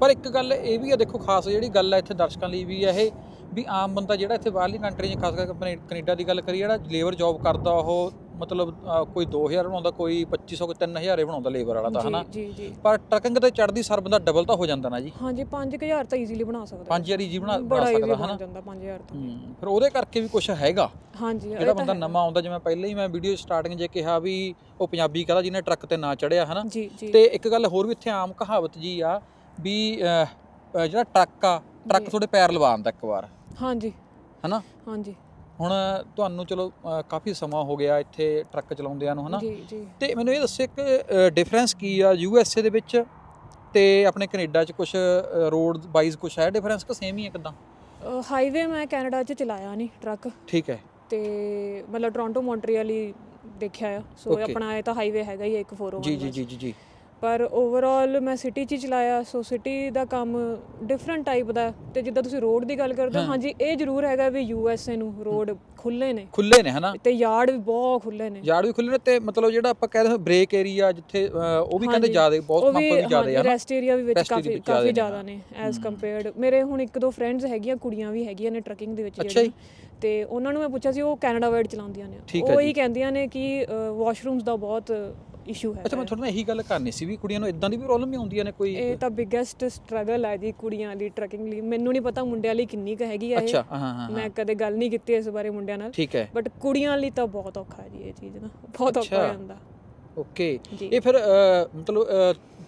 ਪਰ ਇੱਕ ਗੱਲ ਇਹ ਵੀ ਆ ਦੇਖੋ ਖਾਸ ਜਿਹੜੀ ਗੱਲ ਹੈ ਇੱਥੇ ਦਰਸ਼ਕਾਂ ਲਈ ਵੀ ਹੈ ਇਹ ਵੀ ਆਮ ਬੰਦਾ ਜਿਹੜਾ ਇੱਥੇ ਬਾਹਰਲੀ ਕੰਟਰੀ 'ਚ ਖਾਸ ਕਰਕੇ ਆਪਣੇ ਕੈਨੇਡਾ ਦੀ ਗੱਲ ਕਰੀਏ ਜਿਹੜਾ ਲੇਬਰ ਜੌਬ ਕਰਦਾ ਉਹ ਮਤਲਬ ਕੋਈ 2000 ਬਣਾਉਂਦਾ ਕੋਈ 2500 ਕੋਈ 3000 ਹੀ ਬਣਾਉਂਦਾ ਲੇਬਰ ਵਾਲਾ ਤਾਂ ਹਨਾ? ਪਰ ਟਰਕਿੰਗ ਤੇ ਚੜਦੀ ਸਰ ਬੰਦਾ ਡਬਲ ਤਾਂ ਹੋ ਜਾਂਦਾ ਨਾ ਜੀ। ਹਾਂਜੀ 5000 ਤਾਂ ਈਜ਼ੀਲੀ ਬਣਾ ਸਕਦਾ। 5000 ਹੀ ਜੀ ਬਣਾ ਬਣਾ ਬੜਾ ਈਜ਼ੀ ਸਕਦਾ ਹਨਾ? ਜਾਂਦਾ 5000 ਤਾਂ। ਫਿਰ ਉਹਦੇ ਕਰਕੇ ਵੀ ਕੁਝ ਹੈਗਾ। ਹਾਂਜੀ ਜਿਹੜਾ ਬੰਦਾ ਨਵਾਂ ਆਉਂਦਾ ਜਿਵੇਂ ਪਹਿਲੇ ਹੀ ਮੈਂ ਵੀਡੀਓ ਸਟਾਰਟਿੰਗ 'ਚ ਕਿਹਾ ਵੀ ਉਹ ਪੰਜਾਬੀ ਕਹਦਾ ਜਿਹਨੇ ਟਰੱਕ ਤੇ ਨਾ ਚੜਿਆ ਹਨਾ? ਤੇ ਇੱਕ ਗੱਲ ਹੋਰ ਵੀ ਇੱਥੇ ਆਮ ਕਹਾਵਤ ਜੀ ਆ ਵੀ ਜਿਹੜਾ ਟਰੱਕ ਆ ਟਰੱਕ ਤੁਹਾਡੇ ਪੈਰ ਲਵਾ ਆਉਂਦਾ ਇੱਕ ਵਾਰ। ਹਾਂਜੀ। ਹਨਾ? ਹਾਂਜੀ। ਹੁਣ ਤੁਹਾਨੂੰ ਚਲੋ ਕਾਫੀ ਸਮਾਂ ਹੋ ਗਿਆ ਇੱਥੇ ਟਰੱਕ ਚਲਾਉਂਦਿਆਂ ਨੂੰ ਹਨਾ? ਤੇ ਮੈਨੂੰ ਇਹ ਦੱਸੋ ਇੱਕ ਡਿਫਰੈਂਸ ਕੀ ਆ ਯੂ ਐਸ ਏ ਦੇ ਵਿੱਚ ਤੇ ਆਪਣੇ ਕੈਨੇਡਾ 'ਚ ਕੁਝ ਰੋਡ ਵਾਈਜ਼ ਕੁਝ ਹੈ ਡਿਫਰੈਂਸ ਕਿ ਸੇਮ ਹੀ ਹੈ ਕਿਦਾਂ? ਹਾਈਵੇ ਮੈਂ ਕੈਨੇਡਾ 'ਚ ਚਲਾਇਆ ਨਹੀਂ ਟਰੱਕ। ਠੀਕ ਹੈ। ਤੇ ਮਤਲਬ ਟੋਰਾਂਟੋ ਮੌਂਟਰੀਅਲ ਹੀ ਦੇਖਿਆ ਆ। ਸੋ. ਆਪਣਾ ਇਹ ਤਾਂ ਹਾਈਵੇ ਹੈਗਾ ਹੀ ਆ ਇੱਕ 401 ਜੀ ਜੀ ਜੀ ਜੀ ਜੀ। ਪਰ ਓਵਰਆਲ ਮੈਂ ਸਿਟੀ 'ਚ ਹੀ ਚਲਾਇਆ ਸੋ ਸਿਟੀ ਦਾ ਕੰਮ ਡਿਫਰੈਂਟ ਟਾਈਪ ਦਾ ਹੈ। ਤੇ ਜਿੱਦਾਂ ਤੁਸੀਂ ਰੋਡ ਦੀ ਗੱਲ ਕਰਦੇ ਹੋ ਹਾਂਜੀ ਇਹ ਜ਼ਰੂਰ ਹੈਗਾ ਵੀ ਯੂ ਐਸ ਏ ਨੂੰ ਰੋਡ ਖੁੱਲੇ ਨੇ। ਖੁੱਲੇ ਨੇ ਹਨਾ? ਤੇ ਯਾਰਡ ਵੀ ਬਹੁਤ ਖੁੱਲੇ ਨੇ। ਯਾਰਡ ਵੀ ਖੁੱਲੇ ਨੇ ਤੇ ਮਤਲਬ ਜਿਹੜਾ ਆਪਾਂ ਕਹਿੰਦੇ ਹਾਂ ਬ੍ਰੇਕ ਏਰੀਆ ਜਿੱਥੇ ਅਹ, ਉਹ ਵੀ ਕਹਿੰਦੇ। ਜ਼ਿਆਦਾ ਬਹੁਤ ਮਾਪਾ ਵੀ ਜ਼ਿਆਦਾ ਹਨਾ? ਰੈਸਟ ਏਰੀਆ ਵੀ ਵਿੱਚ Rest area ਕਾਫੀ ਵਿੱਚ ਕਾਫੀ ਜ਼ਿਆਦੇ ਨੇ, ਜ਼ਿਆਦਾ ਨੇ ਐਜ਼ ਕੰਪੇਅਰਡ ਮੇਰੇ ਹੁਣ ਇੱਕ ਦੋ ਫਰੈਂਡਸ ਹੈਗੀਆਂ ਕੁੜੀਆਂ ਵੀ ਹੈਗੀਆਂ ਨੇ ਟਰੱਕਿੰਗ ਦੇ ਵਿੱਚ ਜਿਹੜੀਆਂ। ਤੇ ਉਹਨਾਂ ਨੂੰ ਮੈਂ ਪੁੱਛਿਆ ਸੀ ਉਹ ਕੈਨੇਡਾ ਵਾਈਡ ਚਲਾਉਂਦੀਆਂ ਨੇ। ਠੀਕ ਹੈ ਉਹ ਹੀ ਕਹਿੰਦੀਆਂ ਨੇ ਕਿ ਵਾਸ਼ਰੂਮਸ ਦਾ ਬਹੁਤ ਇਸ਼ੂ ਹੈ ਅੱਛਾ ਮੈਂ ਤੁਹਾਡੇ ਨਾਲ ਇਹੀ ਗੱਲ ਕਰਨੀ ਸੀ ਵੀ ਕੁੜੀਆਂ ਨੂੰ ਇਦਾਂ ਦੀ ਵੀ ਪ੍ਰੋਬਲਮ ਹੀ ਆਉਂਦੀਆਂ ਨੇ ਕੋਈ? ਇਹ ਤਾਂ ਬਿਗੇਸਟ ਸਟਰਗਲ ਹੈ ਜੀ ਕੁੜੀਆਂ ਲਈ ਟਰੱਕਿੰਗ ਲਈ। ਮੈਨੂੰ ਨਹੀਂ ਪਤਾ ਮੁੰਡਿਆਂ ਲਈ ਕਿੰਨੀ ਕੁ ਹੈਗੀ ਆ ਇਹ। ਅੱਛਾ ਹਾਂ ਹਾਂ ਹਾਂ। ਮੈਂ ਕਦੇ ਗੱਲ ਨਹੀਂ ਕੀਤੀ ਇਸ ਬਾਰੇ ਮੁੰਡਿਆਂ ਨਾਲ। ਠੀਕ ਹੈ। ਬਟ ਕੁੜੀਆਂ ਲਈ ਤਾਂ ਬਹੁਤ ਔਖਾ ਹੈ ਜੀ ਇਹ ਚੀਜ਼ ਨਾ। ਬਹੁਤ ਔਖਾ ਹੋ। ਜਾਂਦਾ। ਓਕੇ। ਇਹ ਫਿਰ ਮਤਲਬ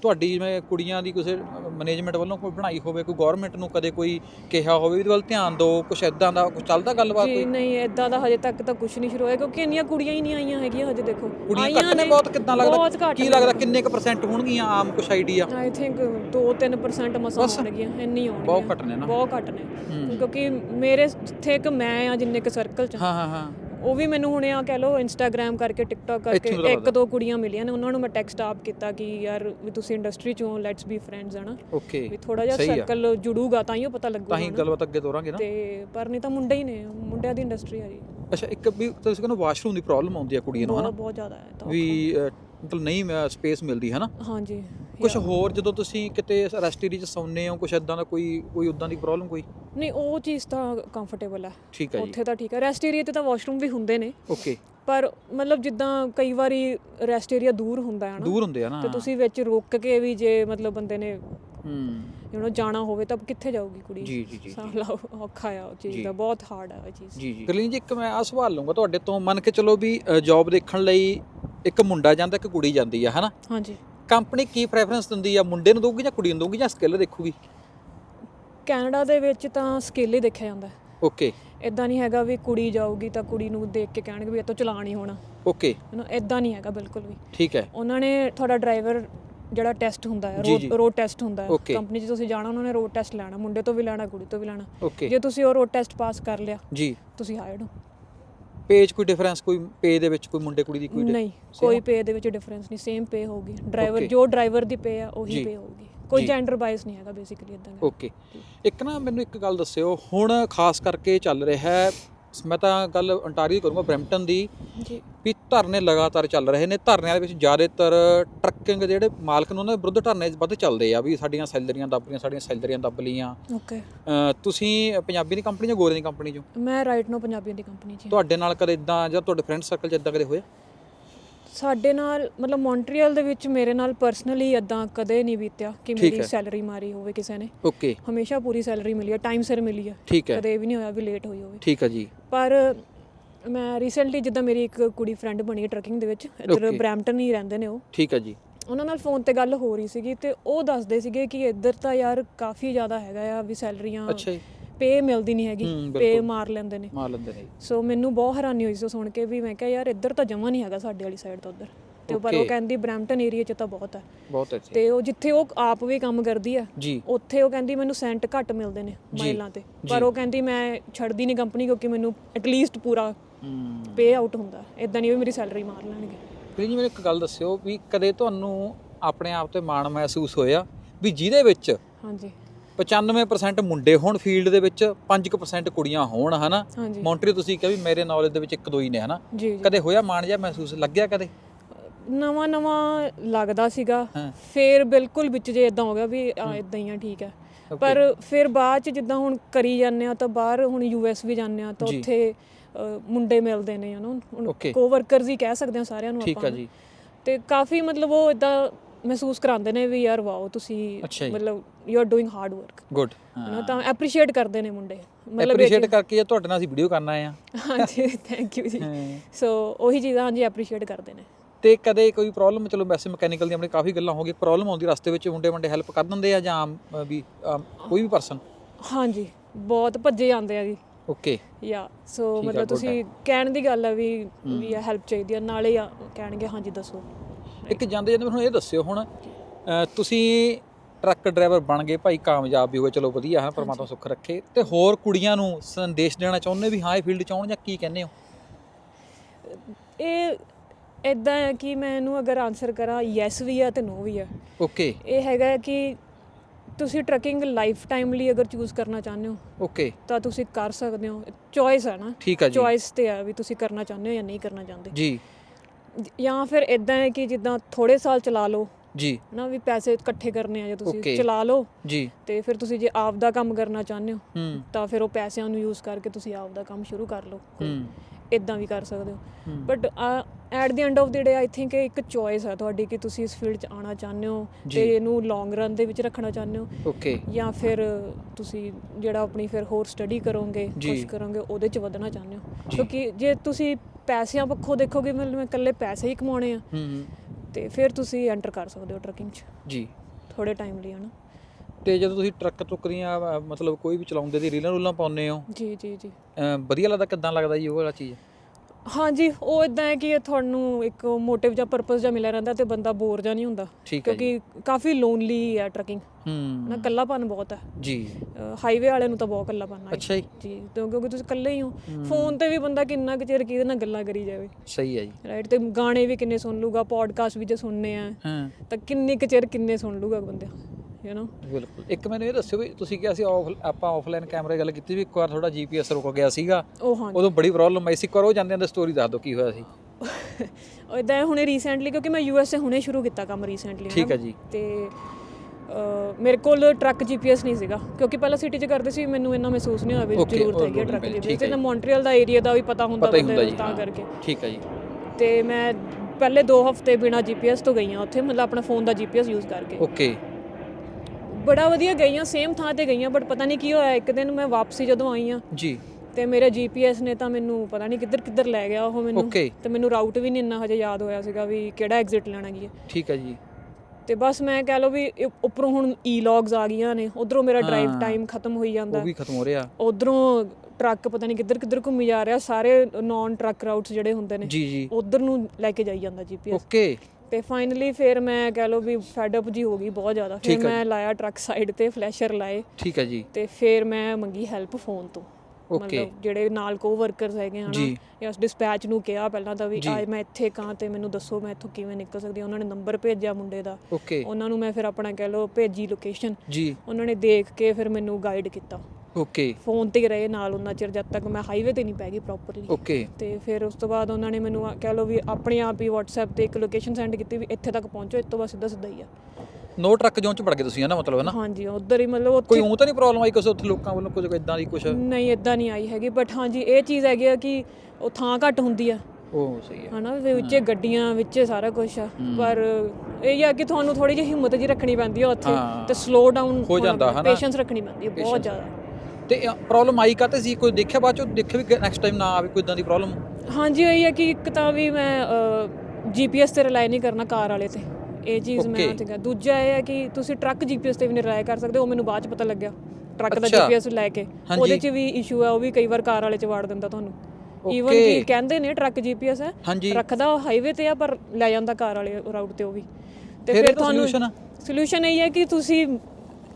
ਤੁਹਾਡੀ ਜਿਵੇਂ ਕੁੜੀਆਂ ਦੀ ਕਿਸੇ ਮੈਨੇਜਮੈਂਟ ਵੱਲੋਂ ਕੋਈ ਬਣਾਈ ਹੋਵੇ ਕੋਈ ਗਵਰਨਮੈਂਟ ਨੂੰ ਕਦੇ ਕੋਈ ਕਿਹਾ ਹੋਵੇ ਇਹਦੇ ਵੱਲ ਧਿਆਨ ਦਿਓ ਕੁਛ ਐਦਾਂ ਦਾ ਕੁਛ ਚੱਲਦਾ ਗੱਲਬਾਤ ਜੀ ਕੋਈ? ਨਹੀਂ ਇਦਾਂ ਦਾ ਹਜੇ ਤੱਕ ਤਾਂ ਕੁਝ ਨਹੀਂ ਸ਼ੁਰੂ ਹੋਇਆ ਕਿਉਂਕਿ ਇੰਨੀਆਂ ਕੁੜੀਆਂ ਹੀ ਨਹੀਂ ਆਈਆਂ ਹੈਗੀਆਂ ਹਜੇ ਦੇਖੋ। ਕੁੜੀਆਂ ਘੱਟ ਨੇ ਬਹੁਤ ਬਹੁਤ ਲੱਗਦਾ ਕੀ ਲੱਗਦਾ ਕਿੰਨੇ ਕੁ ਪਰਸੈਂਟ ਹੋਣਗੀਆਂ ਆਮ ਕੁਛ ਆਈਡੀਆ ਆਈ ਥਿੰਕ 2-3% ਮਸਾਂ ਹੋਣਗੀਆਂ ਇੰਨੀ ਹੋਣਗੀਆਂ। ਬਹੁਤ ਘੱਟ ਨੇ ਨਾ। ਬਹੁਤ ਘੱਟ ਨੇ। ਕਿਉਂਕਿ ਮੇਰੇ ਜਿੱਥੇ ਇੱਕ ਮੈਂ ਆ ਜਿੰਨੇ ਕ ਸਰਕਲ ਚ ਹਾਂ ਹਾਂ ਹਾਂ। ਉਹ ਵੀ ਮੈਨੂੰ ਹੁਣੇ ਆ ਕਹਿ ਲਓ ਇੰਸਟਾਗ੍ਰam ਕਰਕੇ ਟਿਕਟੌਕ ਕਰਕੇ ਇੱਕ ਦੋ ਕੁੜੀਆਂ ਮਿਲੀਆਂ ਨੇ ਉਹਨਾਂ ਨੂੰ ਮੈਂ ਟੈਕਸਟ ਆਪ ਕੀਤਾ ਕਿ ਯਾਰ ਵੀ ਤੁਸੀਂ ਇੰਡਸਟਰੀ ਚੋਂ ਲੈਟਸ ਬੀ ਫਰੈਂਡਸ ਹਨਾ। ਓਕੇ ਵੀ ਥੋੜਾ ਜਿਹਾ। ਸਰਕਲ ਜੁੜੂਗਾ ਤਾਂ ਹੀ ਉਹ ਪਤਾ ਤਾਂ ਲੱਗੂਗਾ ਹੀ ਗੱਲਬਾਤ ਅੱਗੇ ਤੋਰਾਂਗੇ ਨਾ। ਤੇ ਪਰ ਨਹੀਂ ਤਾਂ ਮੁੰਡੇ ਹੀ ਨੇ ਮੁੰਡਿਆਂ ਦੀ ਇੰਡਸਟਰੀ ਆ ਜੀ। ਅੱਛਾ ਇੱਕ ਵੀ ਤੁਸੀਂ ਕਹਿੰਦੇ ਵਾਸ਼ਰੂਮ ਦੀ ਪ੍ਰੋਬਲਮ ਆਉਂਦੀ ਆ ਕੁੜੀਆਂ ਨੂੰ ਹਨਾ? ਬਹੁਤ ਜ਼ਿਆਦਾ ਹੈ ਤਾਂ ਵੀ ਮਤਲਬ ਨਹੀਂ ਸਪੇਸ ਮਿਲਦੀ ਹੈ ਨਾ ਹਾਂਜੀ ਕੁਝ ਹੋਰ ਜਦੋਂ ਤੁਸੀਂ ਕਿਤੇ ਰੈਸਟ ਏਰੀਆ 'ਚ ਸੌਂਦੇ ਹੋ ਕੁਝ ਐਦਾਂ ਦਾ ਕੋਈ ਕੋਈ ਉਦਾਂ ਦੀ ਪ੍ਰੋਬਲਮ ਕੋਈ? ਨਹੀਂ ਉਹ ਚੀਜ਼ ਤਾਂ ਕੰਫਰਟੇਬਲ ਹੈ। ਠੀਕ ਹੈ ਜੀ। ਉੱਥੇ ਤਾਂ ਠੀਕ ਹੈ। ਰੈਸਟ ਏਰੀਆ ਤੇ ਤਾਂ ਵਾਸ਼ਰੂਮ ਵੀ ਹੁੰਦੇ ਨੇ। ਓਕੇ ਪਰ ਮਤਲਬ ਜਿੱਦਾਂ ਕਈ ਵਾਰੀ ਰੈਸਟ ਏਰੀਆ ਦੂਰ ਹੁੰਦਾ ਹੈ ਨਾ ਦੂਰ ਹੁੰਦੇ ਆ ਨਾ। ਤੇ ਤੁਸੀਂ ਵਿੱਚ ਰੁਕ ਕੇ ਵੀ ਜੇ ਮਤਲਬ ਬੰਦੇ ਨੇ ਹੂੰ। ਯੂ نو ਜਾਣਾ ਹੋਵੇ ਤਾਂ ਕਿੱਥੇ ਜਾਊਗੀ ਕੁੜੀ? ਜੀ ਜੀ ਜੀ ਸਾਹ ਲਾਓ ਔਖਾ ਆ ਉਹ ਚੀਜ਼ ਦਾ ਬਹੁਤ ਹਾਰਡ ਆ ਉਹ ਚੀਜ਼। ਜੀ ਜੀ। ਗਰਲੀਨ ਜੀ ਇੱਕ ਮੈਂ ਆ ਸਵਾਲ ਲਵਾਂਗਾ ਤੁਹਾਡੇ ਤੋਂ। ਮੰਨ ਕੇ ਚਲੋ ਵੀ ਜੌਬ ਦੇਖਣ ਲਈ ਇੱਕ ਮੁੰਡਾ ਜਾਂਦਾ ਇੱਕ ਕੁੜੀ ਜਾਂਦੀ ਆ ਹਨਾ? ਹਾਂਜੀ। ਕੰਪਨੀ ਕੀ ਪ੍ਰੈਫਰੈਂਸ ਦਿੰਦੀ ਆ ਮੁੰਡੇ ਨੂੰ ਦਊਗੀ ਜਾਂ ਕੁੜੀ ਨੂੰ ਦਊਗੀ ਜਾਂ ਸਕਿੱਲ ਦੇਖੂਗੀ? ਕੈਨੇਡਾ ਦੇ ਵਿੱਚ ਤਾਂ ਸਕਿੱਲ ਹੀ ਦੇਖਿਆ ਜਾਂਦਾ। ਓਕੇ ਇਦਾਂ ਨਹੀਂ ਹੈਗਾ ਵੀ ਕੁੜੀ ਜਾਊਗੀ ਤਾਂ ਕੁੜੀ ਨੂੰ ਦੇਖ ਕੇ ਕਹਿਣਗੇ ਵੀ ਇਹ ਤੋਂ ਚਲਾ ਨਹੀਂ ਹੋਣਾ। ਓਕੇ نو ਇਦਾਂ ਨਹੀਂ ਹੈਗਾ ਬਿਲਕੁਲ ਵੀ। ਠੀਕ ਹੈ। ਉਹਨਾਂ ਨੇ ਤੁਹਾਡਾ ਡਰਾਈਵਰ ਜਿਹੜਾ ਟੈਸਟ ਹੁੰਦਾ ਹੈ ਜੀ, ਰੋਡ ਜੀ। ਰੋਡ ਟੈਸਟ ਹੁੰਦਾ ਹੈ। Okay. ਕੰਪਨੀ 'ਚ ਤੁਸੀਂ ਜਾਣਾ ਉਹਨਾਂ ਨੇ ਰੋਡ ਟੈਸਟ ਲੈਣਾ ਮੁੰਡੇ ਤੋਂ ਵੀ ਲੈਣਾ ਕੁੜੀ ਤੋਂ ਵੀ ਲੈਣਾ। ਜੇ ਤੁਸੀਂ ਉਹ ਰੋਡ ਟੈਸਟ ਪਾਸ ਕਰ ਲਿਆ ਜੀ। ਤੁਸੀਂ ਹਾਇਰਡ ਹੋ। ਪੇਜ ਕੋਈ ਡਿਫਰੈਂਸ ਕੋਈ ਪੇ ਦੇ ਵਿੱਚ ਕੋਈ ਮੁੰਡੇ ਕੁੜੀ ਦੀ ਕੋਈ ਨਹੀਂ ਕੋਈ ਪੇ ਦੇ ਵਿੱਚ ਡਿਫਰੈਂਸ ਨਹੀਂ ਸੇਮ ਪੇ ਹੋਊਗੀ ਡਰਾਈਵਰ Okay. ਜੋ ਡਰਾਈਵਰ ਦੀ ਪੇ ਆ ਉਹੀ। ਪੇ ਹੋਊਗੀ ਕੋਈ ਜੀ। ਜੈਂਡਰ ਬਾਇਸ ਨਹੀਂ ਹੈਗਾ ਬੇਸਿਕਲੀ ਇਦਾਂ ਦਾ ਓਕੇ ਇੱਕ ਨਾ ਮੈਨੂੰ ਇੱਕ ਗੱਲ ਦੱਸਿਓ ਹੁਣ ਖਾਸ ਕਰਕੇ ਚੱਲ ਰਿਹਾ ਹੈ ਮੈਂ ਤਾਂ ਗੱਲ ਅੰਟਾਰੀਓ ਕਰੂੰਗਾ ਬ੍ਰੈਂਪਟਨ ਦੀ। ਜੀ। ਵੀ ਧਰਨੇ ਲਗਾਤਾਰ ਚੱਲ ਰਹੇ ਨੇ। ਧਰਨਿਆਂ ਦੇ ਵਿੱਚ ਜ਼ਿਆਦਾਤਰ ਟਰੱਕਿੰਗ ਜਿਹੜੇ ਮਾਲਕ ਨੇ ਉਹਨਾਂ ਦੇ ਵਿਰੁੱਧ ਧਰਨੇ ਵੱਧ ਚੱਲਦੇ ਆ ਵੀ ਸਾਡੀਆਂ ਸੈਲਰੀਆਂ ਦੱਬ ਲੀਆਂ ਸਾਡੀਆਂ ਸੈਲਰੀਆਂ ਦੱਬ ਲੀਆਂ ਓਕੇ ਤੁਸੀਂ ਪੰਜਾਬੀ ਦੀ ਕੰਪਨੀ ਜਾਂ ਗੋਰੇ ਦੀ ਕੰਪਨੀ ਚੋਂ? ਮੈਂ ਰਾਈਟ ਨੋ ਪੰਜਾਬੀਆਂ ਦੀ ਕੰਪਨੀ ਹਾਂ। ਤੁਹਾਡੇ ਨਾਲ ਕਦੇ ਇਦਾਂ ਜਾਂ ਤੁਹਾਡੇ ਫਰੈਂਡ ਸਰਕਲ 'ਚ ਇਦਾਂ ਕਦੇ ਹੋਇਆ? ਸਾਡੇ ਨਾਲ ਮਤਲਬ ਮੌਂਟਰੀਅਲ ਦੇ ਵਿੱਚ ਮੇਰੇ ਨਾਲ ਪਰਸਨਲੀ ਇਦਾਂ ਕਦੇ ਨਹੀਂ ਬੀਤਿਆ ਕਿ ਠੀਕ ਮੇਰੀ ਹੈ। ਸੈਲਰੀ ਮਾਰੀ ਹੋਵੇ ਕਿਸੇ ਨੇ। ਓਕੇ ਹਮੇਸ਼ਾ ਪੂਰੀ ਸੈਲਰੀ ਮਿਲੀ ਹੈ ਟਾਈਮ ਸਿਰ ਮਿਲੀ ਹੈ। ਠੀਕ ਹੈ। ਕਦੇ ਇਹ ਵੀ ਨਹੀਂ ਹੋਇਆ ਵੀ ਲੇਟ ਹੋਈ ਹੋਵੇ। ਠੀਕ ਹੈ ਜੀ। ਪਰ ਮੈਂ ਰੀਸੈਂਟਲੀ ਜਿੱਦਾਂ ਮੇਰੀ ਇੱਕ ਕੁੜੀ ਫਰੈਂਡ ਬਣੀ ਹੈ ਟਰਕਿੰਗ ਦੇ ਵਿੱਚ ਇੱਧਰ Okay. ਬ੍ਰੈਂਪਟਨ ਹੀ ਰਹਿੰਦੇ ਨੇ ਉਹ। ਠੀਕ ਹੈ ਜੀ। ਉਹਨਾਂ ਨਾਲ ਫੋਨ ਤੇ ਗੱਲ ਹੋ ਰਹੀ ਸੀਗੀ ਤੇ ਉਹ ਦੱਸਦੇ ਸੀਗੇ ਕਿ ਇੱਧਰ ਤਾਂ ਯਾਰ ਕਾਫੀ ਜ਼ਿਆਦਾ ਹੈਗਾ ਆ ਵੀ ਸੈਲਰੀਆਂ ਅੱਛਾ ਜੀ। ਪੇ ਮਿਲਦੀ ਨਹੀਂ ਹੈਗੀ ਹੂੰ, ਪੇ। ਮਾਰ ਲੈਂਦੇ ਨੇ। ਮਾਰ ਲੈਂਦੇ ਨੇ। ਸੋ ਮੈਨੂੰ ਬਹੁਤ ਹੈਰਾਨੀ ਹੋਈ ਸੀ ਸੁਣ ਕੇ ਵੀ ਮੈਂ ਕਿਹਾ ਯਾਰ ਇੱਧਰ ਤਾਂ ਜਮਾ ਨਹੀਂ ਹੈਗਾ ਸਾਡੇ ਵਾਲੀ ਸਾਈਡ ਤੋਂ ਉੱਧਰ। ਤੇ ਪਰ ਉਹ Okay. ਕਹਿੰਦੀ ਬ੍ਰੈਂਪਟਨ ਏਰੀਆ 'ਚ ਤਾਂ ਬਹੁਤ ਹੈ। ਬਹੁਤ ਅੱਛੇ ਤੇ ਉਹ ਜਿੱਥੇ ਉਹ ਆਪ ਵੀ ਕੰਮ ਕਰਦੀ ਆ ਜੀ। ਉੱਥੇ ਉਹ ਕਹਿੰਦੀ ਮੈਨੂੰ ਸੈਂਟ ਘੱਟ ਮਿਲਦੇ ਨੇ ਮਾਈਲਾਂ ਤੇ। ਪਰ ਉਹ ਕਹਿੰਦੀ ਮੈਂ ਛੱਡਦੀ ਨਹੀਂ ਕੰਪਨੀ ਕਿਉਂਕਿ ਮੈਨੂੰ ਐਟਲੀਸਟ ਪੂਰਾ ਹੂੰ। ਪੇ ਆਊਟ ਹੁੰਦਾ। ਇਦਾਂ ਨਹੀਂ ਵੀ ਮੇਰੀ ਸੈਲਰੀ ਮਾਰ ਲੈਣਗੇ। ਵੀਰ ਜੀ ਮੈਨੂੰ ਇੱਕ ਗੱਲ ਦੱਸਿਓ ਵੀ ਕਦੇ ਤੁਹਾਨੂੰ ਆਪਣੇ ਆਪ ਤੇ ਮਾਣ ਮਹਿਸੂਸ ਹੋਇਆ ਵੀ ਜਿਹਦੇ ਵਿੱਚ ਹਾਂਜੀ। 95% ਮੁੰਡੇ ਹੋਣ ਫੀਲਡ ਦੇ ਵਿੱਚ 5% ਕੁੜੀਆਂ ਹੋਣ ਹਨਾ? ਮੌਂਟਰੀ ਤੁਸੀਂ ਕਿਹਾ ਵੀ ਮੇਰੇ ਨੌਲੇਜ ਦੇ ਵਿੱਚ ਇੱਕ ਦੋ ਹੀ ਨੇ ਹਨਾ? ਕਦੇ ਹੋਇਆ ਮਾਣ ਮਹਿਸੂਸ ਲੱਗਿਆ ਕਦੇ? ਨਵਾਂ ਨਵਾਂ ਲੱਗਦਾ ਸੀਗਾ। ਫਿਰ ਬਿਲਕੁਲ ਵਿੱਚ ਜੇ ਇਦਾਂ ਹੋ ਗਿਆ ਵੀ ਆ ਇਦਾਂ ਹੀ ਆ ਠੀਕ ਹੈ। ਪਰ ਫਿਰ ਬਾਅਦ ਚ ਜਿੱਦਾਂ ਹੁਣ ਕਰੀ ਜਾਂਦੇ ਆ ਤਾਂ ਬਾਹਰ ਹੁਣ ਯੂਐਸ ਵੀ ਜਾਂਦੇ ਆ ਤਾਂ। ਉੱਥੇ ਮੁੰਡੇ ਮਿਲਦੇ ਨੇ ਯੂ نو. ਕੋਵਰਕਰਸ ਹੀ ਕਹਿ ਸਕਦੇ ਆ ਸਾਰਿਆਂ ਨੂੰ ਠੀਕ ਆਪਾਂ ਹੈ ਜੀ। ਤੇ ਕਾਫੀ ਮਤਲਬ ਉਹ ਇਦਾਂ ਮਹਿਸੂਸ ਕਰਾਉਂਦੇ ਨੇ ਵੀ ਯਾਰ ਵਾਓ ਤੁਸੀਂ ਅੱਛਾ ਜੀ। ਮਤਲਬ you are doing hard work good ਨਾ ਤਾਂ ਐਪਰੀਸ਼ੀਏਟ ਕਰਦੇ ਨੇ ਮੁੰਡੇ। ਮਤਲਬ ਇਹ ਐਪਰੀਸ਼ੀਏਟ ਕਰਕੇ ਇਹ ਤੁਹਾਡੇ ਨਾਲ ਅਸੀਂ ਵੀਡੀਓ ਕਰਨਾ ਆ ਹਾਂਜੀ ਥੈਂਕ ਯੂ ਜੀ। ਸੋ ਉਹੀ ਚੀਜ਼ਾਂ ਹਾਂਜੀ ਐਪਰੀਸ਼ੀਏਟ ਕਰਦੇ ਨੇ। ਤੇ ਕਦੇ ਕੋਈ ਪ੍ਰੋਬਲਮ ਚਲੋ ਵੈਸੇ ਮਕੈਨੀਕਲ ਦੀ ਆਪਣੇ ਕਾਫੀ ਗੱਲਾਂ ਹੋ ਗਈ ਪ੍ਰੋਬਲਮ ਆਉਂਦੀ ਰਸਤੇ ਵਿੱਚ ਮੁੰਡੇ ਮੁੰਡੇ ਹੈਲਪ ਕਰ ਦਿੰਦੇ ਆ ਜਾਂ ਆਮ, ਅ, ਵੀ ਆਮ, ਕੋਈ ਵੀ ਪਰਸਨ ਹਾਂਜੀ ਬਹੁਤ ਭੱਜੇ ਜਾਂਦੇ ਆ ਜੀ। ਓਕੇ ਯਾ ਸੋ ਆ, ਮਤਲਬ ਤੁਸੀਂ ਕਹਿਣ ਦੀ ਗੱਲ ਹੈ। ਵੀ ਵੀ ਹੈਲਪ ਚਾਹੀਦੀ ਆ ਨਾਲੇ ਆ- ਕਹਿਣਗੇ ਹਾਂਜੀ ਦੱਸੋ। ਇੱਕ ਜਾਂਦੇ ਜਾਂਦੇ ਮੈਨੂੰ ਇਹ ਦੱਸਿਓ ਹੁਣ ਤੁਸੀਂ ਟਰੱਕ ਡਰਾਈਵਰ ਬਣ ਗਏ ਭਾਈ ਕਾਮਯਾਬ ਵੀ ਹੋਏ ਚਲੋ ਵਧੀਆ ਹੈ ਪਰਮਾਤਮਾ ਸੁੱਖ ਰੱਖੇ। ਤੇ ਹੋਰ ਕੁੜੀਆਂ ਨੂੰ ਸੰਦੇਸ਼ ਦੇਣਾ ਚਾਹੁੰਦੇ ਵੀ ਹਾਂ ਇਹ ਫੀਲਡ ਚ ਆਉਣ ਜਾਂ ਕੀ ਕਹਿੰਦੇ ਹੋ? ਇਹ ਇਦਾਂ ਹੈ ਕਿ ਮੈਂ ਇਹਨੂੰ ਅਗਰ ਆਨਸਰ ਕਰਾਂ ਯੈਸ ਵੀ ਆ ਤੇ ਨੋ ਵੀ ਆ। ਓਕੇ ਇਹ ਹੈਗਾ ਕਿ ਤੁਸੀਂ ਟਰਕਿੰਗ ਲਾਈਫ ਟਾਈਮ ਲਈ ਅਗਰ ਚੂਜ਼ ਕਰਨਾ ਚਾਹੁੰਦੇ ਹੋ ਓਕੇ ਤਾਂ ਤੁਸੀਂ ਕਰ ਸਕਦੇ ਹੋ। ਚੋਇਸ ਹੈ ਨਾ। ਚੋਇਸ ਤੇ ਆ ਵੀ ਤੁਸੀਂ ਕਰਨਾ ਚਾਹੁੰਦੇ ਹੋ ਜਾਂ ਨਹੀਂ ਕਰਨਾ ਚਾਹੁੰਦੇ। ਜੀ। ਜਾਂ ਫਿਰ ਇਦਾਂ ਹੈ ਕਿ ਜਿੱਦਾਂ ਥੋੜੇ ਸਾਲ ਚਲਾ ਲਓ। ਜੀ। ਨਾ ਵੀ ਪੈਸੇ ਇਕੱਠੇ ਕਰਨੇ ਆ ਜੇ Okay. ਤੁਸੀਂ ਚਲਾ ਲਓ। ਜੀ। ਤੇ ਫਿਰ ਤੁਸੀਂ ਜੇ ਆਪ ਦਾ ਕੰਮ ਕਰਨਾ ਚਾਹੁੰਦੇ ਹੋ ਹੂੰ। ਤਾਂ ਫਿਰ ਉਹ ਪੈਸਿਆਂ ਨੂੰ ਯੂਜ਼ ਕਰਕੇ ਤੁਸੀਂ ਆਪ ਦਾ ਕੰਮ ਸ਼ੁਰੂ ਕਰ ਲਓ। ਹੂੰ। ਇਦਾਂ ਵੀ ਕਰ ਸਕਦੇ ਹੋ। But at the end of the day I think ਇੱਕ ਚੋਇਸ ਹੈ ਤੁਹਾਡੀ ਕਿ ਤੁਸੀਂ ਇਸ ਫੀਲਡ 'ਚ ਆਉਣਾ ਚਾਹੁੰਦੇ ਹੋ। ਤੇ ਇਹਨੂੰ ਲੌਂਗ ਰਨ ਦੇ ਵਿੱਚ ਰੱਖਣਾ ਚਾਹੁੰਦੇ ਹੋ। ਓਕੇ ਜਾਂ ਫਿਰ ਤੁਸੀਂ ਜਿਹੜਾ ਆਪਣੀ ਫਿਰ ਹੋਰ ਸਟੱਡੀ ਕਰੋਗੇ। ਕੁਝ ਕਰੋਗੇ ਉਹਦੇ 'ਚ ਵਧਣਾ ਚਾਹੁੰਦੇ ਹੋ। ਕਿਉਂਕਿ ਜੇ ਤੁਸੀਂ ਪੈਸਿਆਂ ਪੱਖੋਂ ਦੇਖੋਗੇ ਮਤਲਬ ਮੈਂ ਇਕੱਲੇ ਪੈਸੇ ਹੀ ਕਮਾਉਣੇ ਆ। ਹੂੰ ਹੂੰ। ਤੇ ਫਿਰ ਤੁਸੀਂ ਐਂਟਰ ਕਰ ਸਕਦੇ ਹੋ ਟਰਕਿੰਗ 'ਚ। ਜੀ। ਥੋੜੇ ਟਾਈਮ ਲਈ ਹਨਾ। ਤੇ ਜਦੋਂ ਤੁਸੀਂ ਟਰੱਕ ਦੀਆਂ ਅ, ਮਤਲਬ ਕੋਈ ਵੀ ਚਲਾਉਂਦੇ ਦੀ ਰੀਲਾਂ ਰੂਲਾਂ ਪਾਉਂਦੇ ਹੋ? ਜੀ ਜੀ ਜੀ। ਵਧੀਆ ਲੱਗਦਾ ਕਿਦਾਂ ਲੱਗਦਾ ਜੀ ਉਹ ਵਾਲਾ ਚੀਜ਼? ਹਾਂਜੀ ਉਹ ਇਦਾਂ ਹੈ ਕਿ ਇਹ ਤੁਹਾਨੂੰ ਇੱਕ ਮੋਟਿਵ ਜਾਂ ਪਰਪਸ ਜਾਂ ਮਿਲਿਆ ਰਹਿੰਦਾ ਤੇ ਬੰਦਾ ਬੋਰ ਜਾਂ ਨਹੀਂ ਹੁੰਦਾ। ਠੀਕ ਹੈ ਜੀ। ਕਿਉਂਕਿ ਕਾਫੀ ਲੋਨਲੀ ਹੈ ਟਰਕਿੰਗ ਹੂੰ। ਨਾ ਕੱਲਾਪਨ ਬਹੁਤ ਹੈ। ਜੀ। ਹਾਈਵੇ ਵਾਲੇ ਨੂੰ ਤਾਂ ਬਹੁਤ ਕੱਲਾਪਨ ਹੈ। ਅੱਛਾ ਜੀ। ਜੀ ਤੇ ਕਿਉਂਕਿ ਤੁਸੀਂ ਇਕੱਲੇ ਹੀ ਹੋ। ਫੋਨ ਤੇ ਵੀ ਬੰਦਾ ਕਿੰਨਾ ਕੁ ਚਿਰ ਕਿਹਦੇ ਨਾਲ ਗੱਲਾਂ ਕਰੀ ਜਾਵੇ। ਸਹੀ ਹੈ ਜੀ। ਰਾਈਟ ਤੇ ਗਾਣੇ ਵੀ ਕਿੰਨੇ ਸੁਣ ਲੂਗਾ ਪੋਡਕਾਸਟ ਵੀ ਜੇ ਸੁਣਨੇ ਆ ਹਾਂ। ਤਾਂ ਕਿੰਨੇ ਕੁ ਚਿਰ ਕਿੰਨੇ ਸੁਣ ਲੂਗਾ ਬੰਦਾ। ਯੂ نو ਬਿਲਕੁਲ। ਇੱਕ ਮੈਨੂੰ ਇਹ ਦੱਸਿਓ ਵੀ ਤੁਸੀਂ ਕਿਹਾ ਸੀ ਆਫ ਆਪਾਂ ਆਫਲਾਈਨ ਕੈਮਰੇ ਗੱਲ ਕੀਤੀ ਵੀ ਇੱਕ ਵਾਰ ਥੋੜਾ ਜੀਪੀਐਸ ਰੁਕ ਗਿਆ ਸੀਗਾ। ਉਹ ਹਾਂ ਉਦੋਂ ਬੜੀ ਪ੍ਰੋਬਲਮ ਆਈ ਸੀ। ਉਹ ਜਾਂਦੇ ਜਾਂਦੇ ਸਟੋਰੀ ਦੱਸ ਦਿਓ ਕੀ ਹੋਇਆ ਸੀ। ਇਦਾਂ ਹੁਣੇ ਰੀਸੈਂਟਲੀ ਕਿਉਂਕਿ ਮੈਂ ਯੂਐਸਏ ਹੁਣੇ ਸ਼ੁਰੂ ਕੀਤਾ ਕੰਮ ਰੀਸੈਂਟਲੀ ਠੀਕ ਹੈ ਜੀ। ਤੇ ਮੇਰੇ ਕੋਲ ਟਰੱਕ ਜੀਪੀਐਸ ਨਹੀਂ ਸੀਗਾ। ਕਿਉਂਕਿ ਪਹਿਲਾਂ ਸਿਟੀ 'ਚ ਕਰਦੇ ਸੀ ਮੈਨੂੰ ਇੰਨਾ ਮਹਿਸੂਸ ਨਹੀਂ ਹੋਇਆ ਵੀ ਜ਼ਰੂਰਤ ਉਹ ਹੈਗੀ ਹੈ ਟਰੱਕ ਜੀਪੀਐਸ ਠੀਕ ਹੈ ਤੇ ਮੌਂਟਰੀਅਲ ਦਾ ਏਰੀਆ ਦਾ ਵੀ ਪਤਾ ਹੁੰਦਾ ਬੰਦੇ ਹੁੰਦਾ ਨੂੰ ਜੀ ਤਾਂ ਕਰਕੇ। ਠੀਕ ਹੈ ਜੀ। ਤੇ ਮੈਂ ਪਹਿਲੇ 2 ਹਫ਼ਤੇ ਬਿਨਾ ਜੀਪੀਐਸ ਤੋਂ ਗਈਆਂ ਉੱਥੇ ਮਤਲਬ ਆਪਣਾ ਫੋਨ ਦਾ ਜੀਪੀਐਸ ਯੂਜ਼ ਕਰਕੇ। ਓਕੇ ਬੜਾ ਵਧੀਆ ਗਈਆਂ ਸੇਮ ਥਾਂ ਤੇ ਗਈਆਂ ਬਟ ਪਤਾ ਨਹੀਂ ਕੀ ਹੋਇਆ ਇੱਕ ਦਿਨ ਮੈਂ ਵਾਪਸੀ ਜਦੋਂ ਆਈ ਆ ਜੀ। ਤੇ ਮੇਰੇ ਜੀਪੀਐਸ ਨੇ ਤਾਂ ਮੈਨੂੰ ਪਤਾ ਨਹੀਂ ਕਿੱਧਰ ਕਿੱਧਰ ਲੈ ਗਿਆ ਉਹ ਮੈਨੂੰ। ਤੇ ਮੈਨੂੰ ਰਾਊਟ ਵੀ ਨਹੀਂ ਇੰਨਾ ਹਜੇ ਯਾਦ ਹੋਇਆ ਸੀਗਾ ਵੀ ਕਿਹੜਾ ਐਗਜ਼ਿਟ ਲੈਣਾ ਕੀ ਹੈ। ਠੀਕ ਹੈ ਜੀ। ਤੇ ਬਸ ਮੈਂ ਕਹਿ ਲਓ ਵੀ ਇਹ ਉੱਪਰੋਂ ਹੁਣ ਈ ਲੌਗਸ ਆ ਗਈਆਂ ਨੇ ਉਧਰੋਂ ਮੇਰਾ ਡਰਾਈਵ ਹਾਂ। ਟਾਈਮ ਖਤਮ ਹੋਈ ਜਾਂਦਾ। ਉਹ ਵੀ ਖਤਮ ਹੋ ਰਿਹਾ। ਉਧਰੋਂ ਟਰੱਕ ਪਤਾ ਨਹੀਂ ਕਿੱਧਰ ਕਿੱਧਰ ਘੁੰਮੀ ਜਾ ਰਿਹਾ ਸਾਰੇ ਨਾਨ ਟਰੱਕ ਰਾਊਟਸ ਜਿਹੜੇ ਹੁੰਦੇ ਨੇ ਜੀ ਜੀ। ਉਧਰ ਨੂੰ ਲੈ ਕੇ ਜਾਈ ਜਾਂਦਾ ਜੀਪੀਐਸ ਓਕੇ ਤੇ ਫਾਈਨਲੀ ਫਿਰ ਮੈਂ ਕਹਿ ਲਓ ਵੀ ਫੈਡ ਅਪ ਜੀ ਹੋ ਗਈ ਬਹੁਤ ਜ਼ਿਆਦਾ। ਫਿਰ ਮੈਂ ਲਾਇਆ ਟਰੱਕ ਸਾਈਡ ਤੇ ਫਲੈਸ਼ਰ ਲਾਏ। ਠੀਕ ਹੈ ਜੀ। ਤੇ ਫਿਰ ਮੈਂ ਮੰਗੀ ਹੈਲਪ ਫੋਨ ਤੋਂ। ਓਕੇ ਮਤਲਬ ਜਿਹੜੇ ਨਾਲ ਕੋ ਵਰਕਰਸ ਹੈਗੇ ਹਨ ਜੀ। ਡਿਸਪੈਚ ਨੂੰ ਕਿਹਾ ਪਹਿਲਾਂ ਤਾਂ ਵੀ। ਅੱਜ ਮੈਂ ਇੱਥੇ ਕਾਂ ਤੇ ਮੈਨੂੰ ਦੱਸੋ ਮੈਂ ਇੱਥੋਂ ਕਿਵੇਂ ਨਿਕਲ ਸਕਦੀ ਹਾਂ? ਉਹਨਾਂ ਨੇ ਨੰਬਰ ਭੇਜਿਆ ਮੁੰਡੇ ਦਾ। ਉਹਨਾਂ ਨੂੰ ਮੈਂ ਫਿਰ ਆਪਣਾ ਕਹਿ ਲਓ ਭੇਜੀ ਲੋਕੇਸ਼ਨ ਜੀ। ਉਹਨਾਂ ਨੇ ਦੇਖ ਕੇ ਫਿਰ ਮੈਨੂੰ ਗਾਈਡ ਕੀਤਾ। ਓਕੇ ਫੋਨ ਤੇ ਹੀ ਰਹੇ ਨਾਲ ਉਹਨਾਂ ਚਿਰ ਜਦ ਤੱਕ ਮੈਂ ਹਾਈਵੇ ਤੇ ਨਹੀਂ ਪੈ ਗਈ ਪ੍ਰੋਪਰਲੀ ਓਕੇ ਤੇ ਫਿਰ ਉਸ ਤੋਂ ਬਾਅਦ ਉਹਨਾਂ ਨੇ ਮੈਨੂੰ ਆ- ਕਹਿ ਲਓ ਵੀ ਆਪਣੇ ਆਪ ਹੀ WhatsApp ਤੇ ਇੱਕ ਲੋਕੇਸ਼ਨ ਸੈਂਡ ਕੀਤੀ ਵੀ ਇੱਥੇ ਤੱਕ ਪਹੁੰਚੋ ਇਸ ਤੋਂ ਬਾਅਦ ਸਿੱਧਾ ਸਿੱਧਾ ਹੀ ਆ। ਨੋ ਟਰੱਕ ਜੋਨ ਚ ਵੜ ਗਏ ਤੁਸੀਂ ਹੈ ਨਾ ਮਤਲਬ ਹੈ ਨਾ? ਹਾਂਜੀ ਉਧਰ ਹੀ ਮਤਲਬ ਕੋਈ ਉੱਥੇ ਉਹ ਤਾਂ ਨਹੀਂ ਪ੍ਰੋਬਲਮ ਆਈ ਕੁਛ ਉੱਥੇ ਲੋਕਾਂ ਵੱਲੋਂ ਕੁਝ ਇਦਾਂ ਦੀ ਕੁਛ? ਨਹੀਂ ਇਦਾਂ ਨਹੀਂ ਆਈ ਹੈਗੀ ਬਟ ਹਾਂਜੀ ਇਹ ਚੀਜ਼ ਹੈਗੀ ਆ ਕਿ ਉਹ ਥਾਂ ਘੱਟ ਹੁੰਦੀ ਆ। ਉਹ ਸਹੀ ਹੈ ਹਨਾ ਵੀ ਵਿੱਚੇ ਗੱਡੀਆਂ ਵਿੱਚੇ ਸਾਰਾ ਕੁਝ ਆ। ਪਰ ਇਹ ਆ ਕਿ ਤੁਹਾਨੂੰ ਥੋੜੀ ਜਿਹੀ ਹਿੰਮਤ ਜੀ ਰੱਖਣੀ ਪੈਂਦੀ ਆ ਉੱਥੇ ਹਾਂ। ਤੇ ਸਲੋ ਡਾਊਨ ਹੋ ਜਾਂਦਾ, ਹਨਾ? ਪੇਸ਼ੈਂਸ ਰੱਖਣੀ ਪੈਂਦੀ ਹੈ ਬਹੁਤ ਜ਼ਿਆਦਾ। ਤੇ ਪ੍ਰੋਬਲਮ ਆਈ ਕਾਤੇ ਸੀ ਕੋਈ ਦੇਖਿਆ ਬਾਅਦ ਚੋਂ ਦੇਖਿਆ ਵੀ ਨੈਕਸਟ ਟਾਈਮ ਨਾ ਆਵੇ ਕੋਈ ਇਦਾਂ ਦੀ ਪ੍ਰੋਬਲਮ ਹਾਂਜੀ ਇਹ ਹੈ ਕਿ ਇੱਕ ਤਾਂ ਵੀ ਮੈਂ ਜੀਪੀਐਸ ਤੇ ਰਿਲਾਈ ਨਹੀਂ ਕਰਨਾ ਕਾਰ ਵਾਲੇ ਤੇ ਇਹ ਚੀਜ਼ ਮੈਂ. ਚੰਗਾ ਦੂਜਾ ਇਹ ਹੈ ਕਿ ਤੁਸੀਂ ਟਰੱਕ ਜੀਪੀਐਸ ਤੇ ਵੀ ਨਹੀਂ ਰਿਲਾਈ ਕਰ ਸਕਦੇ ਉਹ ਮੈਨੂੰ ਬਾਅਦ ਚ ਪਤਾ ਲੱਗਿਆ ਟਰੱਕ ਦਾ। ਜੀਪੀਐਸ ਲੈ ਕੇ। ਉਹਦੇ ਚ ਵੀ ਇਸ਼ੂ ਹੈ ਉਹ ਵੀ ਕਈ ਵਾਰ ਕਾਰ ਵਾਲੇ ਚ ਵਾੜ ਦਿੰਦਾ ਤੁਹਾਨੂੰ ਈਵਨ. ਕਿ ਕਹਿੰਦੇ ਨੇ ਟਰੱਕ ਜੀਪੀਐਸ ਹੈ ਰੱਖਦਾ ਹਾਈਵੇ ਤੇ ਆ ਪਰ ਲੈ ਜਾਂਦਾ ਕਾਰ ਵਾਲੇ ਰਾਊਟ ਤੇ ਉਹ ਵੀ ਤੇ ਫਿਰ ਤੁਹਾਨੂੰ? ਸੋਲੂਸ਼ਨ ਇਹ ਹੈ ਕਿ ਤੁਸੀਂ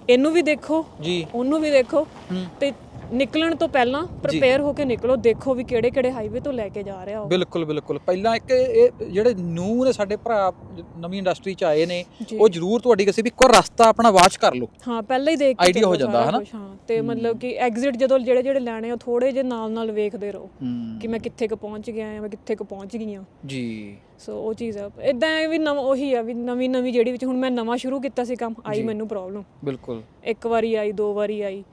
ਇਹਨੂੰ ਵੀ ਦੇਖੋ ਜੀ। ਉਹਨੂੰ ਵੀ ਦੇਖੋ ਹੂੰ। ਤੇ ਨਿਕਲਣ ਤੋਂ ਪਹਿਲਾਂ ਪ੍ਰਪੇਅਰ ਹੋ ਕੇ ਨਿਕਲੋ ਦੇਖੋ ਵੀ ਕਿਹੜੇ ਕਿਹੜੇ ਹਾਈਵੇ ਤੋਂ ਲੈ ਕੇ ਜਾ ਰਿਹਾ ਉਹ। ਬਿਲਕੁਲ ਬਿਲਕੁਲ। ਪਹਿਲਾਂ ਇੱਕ ਇਹ ਜਿਹੜੇ ਨਿਊ ਨੇ ਸਾਡੇ ਭਰਾ ਨਵੀਂ ਇੰਡਸਟਰੀ ਚ ਆਏ ਨੇ ਜੀ। ਉਹ ਜ਼ਰੂਰ ਤੁਹਾਡੀ ਕਿਸੇ ਵੀ ਕੋਈ ਰਸਤਾ ਆਪਣਾ ਵਾਚ ਕਰ ਲਓ। ਹਾਂ ਪਹਿਲਾਂ ਹੀ ਦੇਖ ਕੇ Idea ਹੋ ਜਾਂਦਾ, ਹਾਂ। ਤੇ ਮਤਲਬ ਕਿ ਐਗਜ਼ਿਟ ਜਦੋਂ ਜਿਹੜੇ ਜਿਹੜੇ ਲੈਣੇ ਆ ਥੋੜੇ ਜਿਹੇ ਨਾਲ ਨਾਲ ਵੇਖਦੇ ਰਹੋ ਹੂੰ। ਕਿ ਮੈਂ ਕਿੱਥੇ ਕੁ ਪਹੁੰਚ ਗਿਆ ਜਾਂ ਮੈਂ ਕਿੱਥੇ ਕੁ ਪਹੁੰਚ ਗਈ ਹਾਂ। ਜੀ। ਸੋ ਉਹ ਚੀਜ਼ ਆ। ਇਦਾਂ ਵੀ ਨਵਾਂ ਉਹੀ ਆ ਵੀ ਨਵੀਂ ਨਵੀਂ ਜਿਹੜੀ ਵਿੱਚ ਹੁਣ ਮੈਂ ਨਵਾਂ ਸ਼ੁਰੂ ਕੀਤਾ ਸੀ ਕੰਮ ਆਈ ਮੈਨੂੰ ਪ੍ਰੋਬਲਮ ਬਿਲਕੁਲ। ਇੱਕ ਵਾਰੀ ਆਈ ਦੋ ਵਾਰੀ ਆਈ।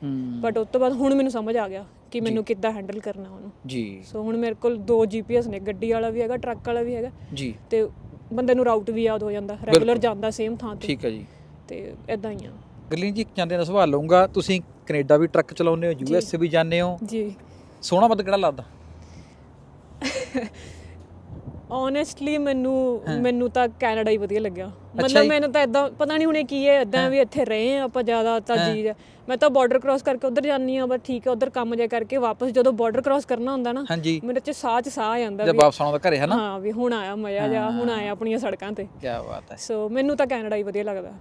ਬਟ ਉਸ ਤੋਂ ਬਾਅਦ ਹੁਣ ਮੈਨੂੰ ਸਮਝ ਆ ਗਿਆ ਕਿ ਮੈਨੂੰ ਕਿੱਦਾਂ ਹੈਂਡਲ ਕਰਨਾ ਉਹਨੂੰ। ਜੀ। ਸੋ ਹੁਣ ਮੇਰੇ ਕੋਲ ਦੋ ਜੀਪੀਐਸ ਨੇ ਗੱਡੀ ਵਾਲਾ ਵੀ ਹੈਗਾ ਟਰੱਕ ਵਾਲਾ ਵੀ ਹੈਗਾ। ਜੀ। ਤੇ ਬੰਦੇ ਨੂੰ ਰਾਊਟ ਵੀ ਯਾਦ ਹੋ ਜਾਂਦਾ। ਰੈਗੂਲਰ ਜਾਂਦਾ ਸੇਮ ਥਾਂ ਤੇ। ਠੀਕ ਹੈ ਜੀ। ਤੇ ਇਦਾਂ ਹੀ ਆ। ਗਰਲੀਨ ਜੀ ਇੱਕ ਜਾਂਦੇ ਦਾ ਸਵਾਲ ਲਊਂਗਾ। ਤੁਸੀਂ ਕੈਨੇਡਾ ਵੀ ਟਰੱਕ ਚਲਾਉਂਦੇ ਹੋ ਯੂਐਸ ਵੀ ਜਾਂਦੇ ਹੋ। ਜੀ। ਸੋਹਣਾ ਮਤ ਕਿਹੜਾ ਲੱਗਦਾ? ਓਨੈਸਟਲੀ ਮੈਨੂੰ ਮੈਨੂੰ ਤਾਂ ਕੈਨੇਡਾ ਹੀ ਵਧੀਆ ਲੱਗਿਆ। ਮਤਲਬ ਮੈਨੂੰ ਤਾਂ ਇਦਾਂ ਪਤਾ ਨਹੀਂ ਹੁਣੇ ਕੀ ਹੈ ਇਦਾਂ ਵੀ ਇੱਥੇ ਰਹੇ ਆ ਆਪਾਂ ਜ਼ਿਆਦਾ ਤਾਂ ਜੀ। ਮੈਂ ਤਾਂ ਬਾਰਡਰ ਕ੍ਰਾਸ ਕਰਕੇ ਉਧਰ ਜਾਂਦੀ ਆ ਬਸ ਠੀਕ ਹੈ ਉਧਰ ਕੰਮ ਜੇ ਕਰਕੇ ਵਾਪਸ ਜਦੋਂ ਬਾਰਡਰ ਕ੍ਰਾਸ ਕਰਨਾ ਹੁੰਦਾ ਨਾ ਮੇਰੇ ਚ ਸਾਹ ਚ ਸਾਹ ਆ ਜਾਂਦਾ ਵੀ ਵਾਪਸ ਆਉਣਾ ਤਾਂ ਘਰੇ ਹੈ ਨਾ ਹਾਂ ਵੀ ਹੁਣ ਆਇਆ ਮਜ਼ਾ ਜਾ ਹੁਣ ਆਇਆ ਆਪਣੀਆਂ ਸੜਕਾਂ ਤੇ। ਕੀ ਬਾਤ ਹੈ। ਸੋ ਮੈਨੂੰ ਤਾਂ ਕੈਨੇਡਾ ਹੀ ਵਧੀਆ ਲੱਗਦਾ।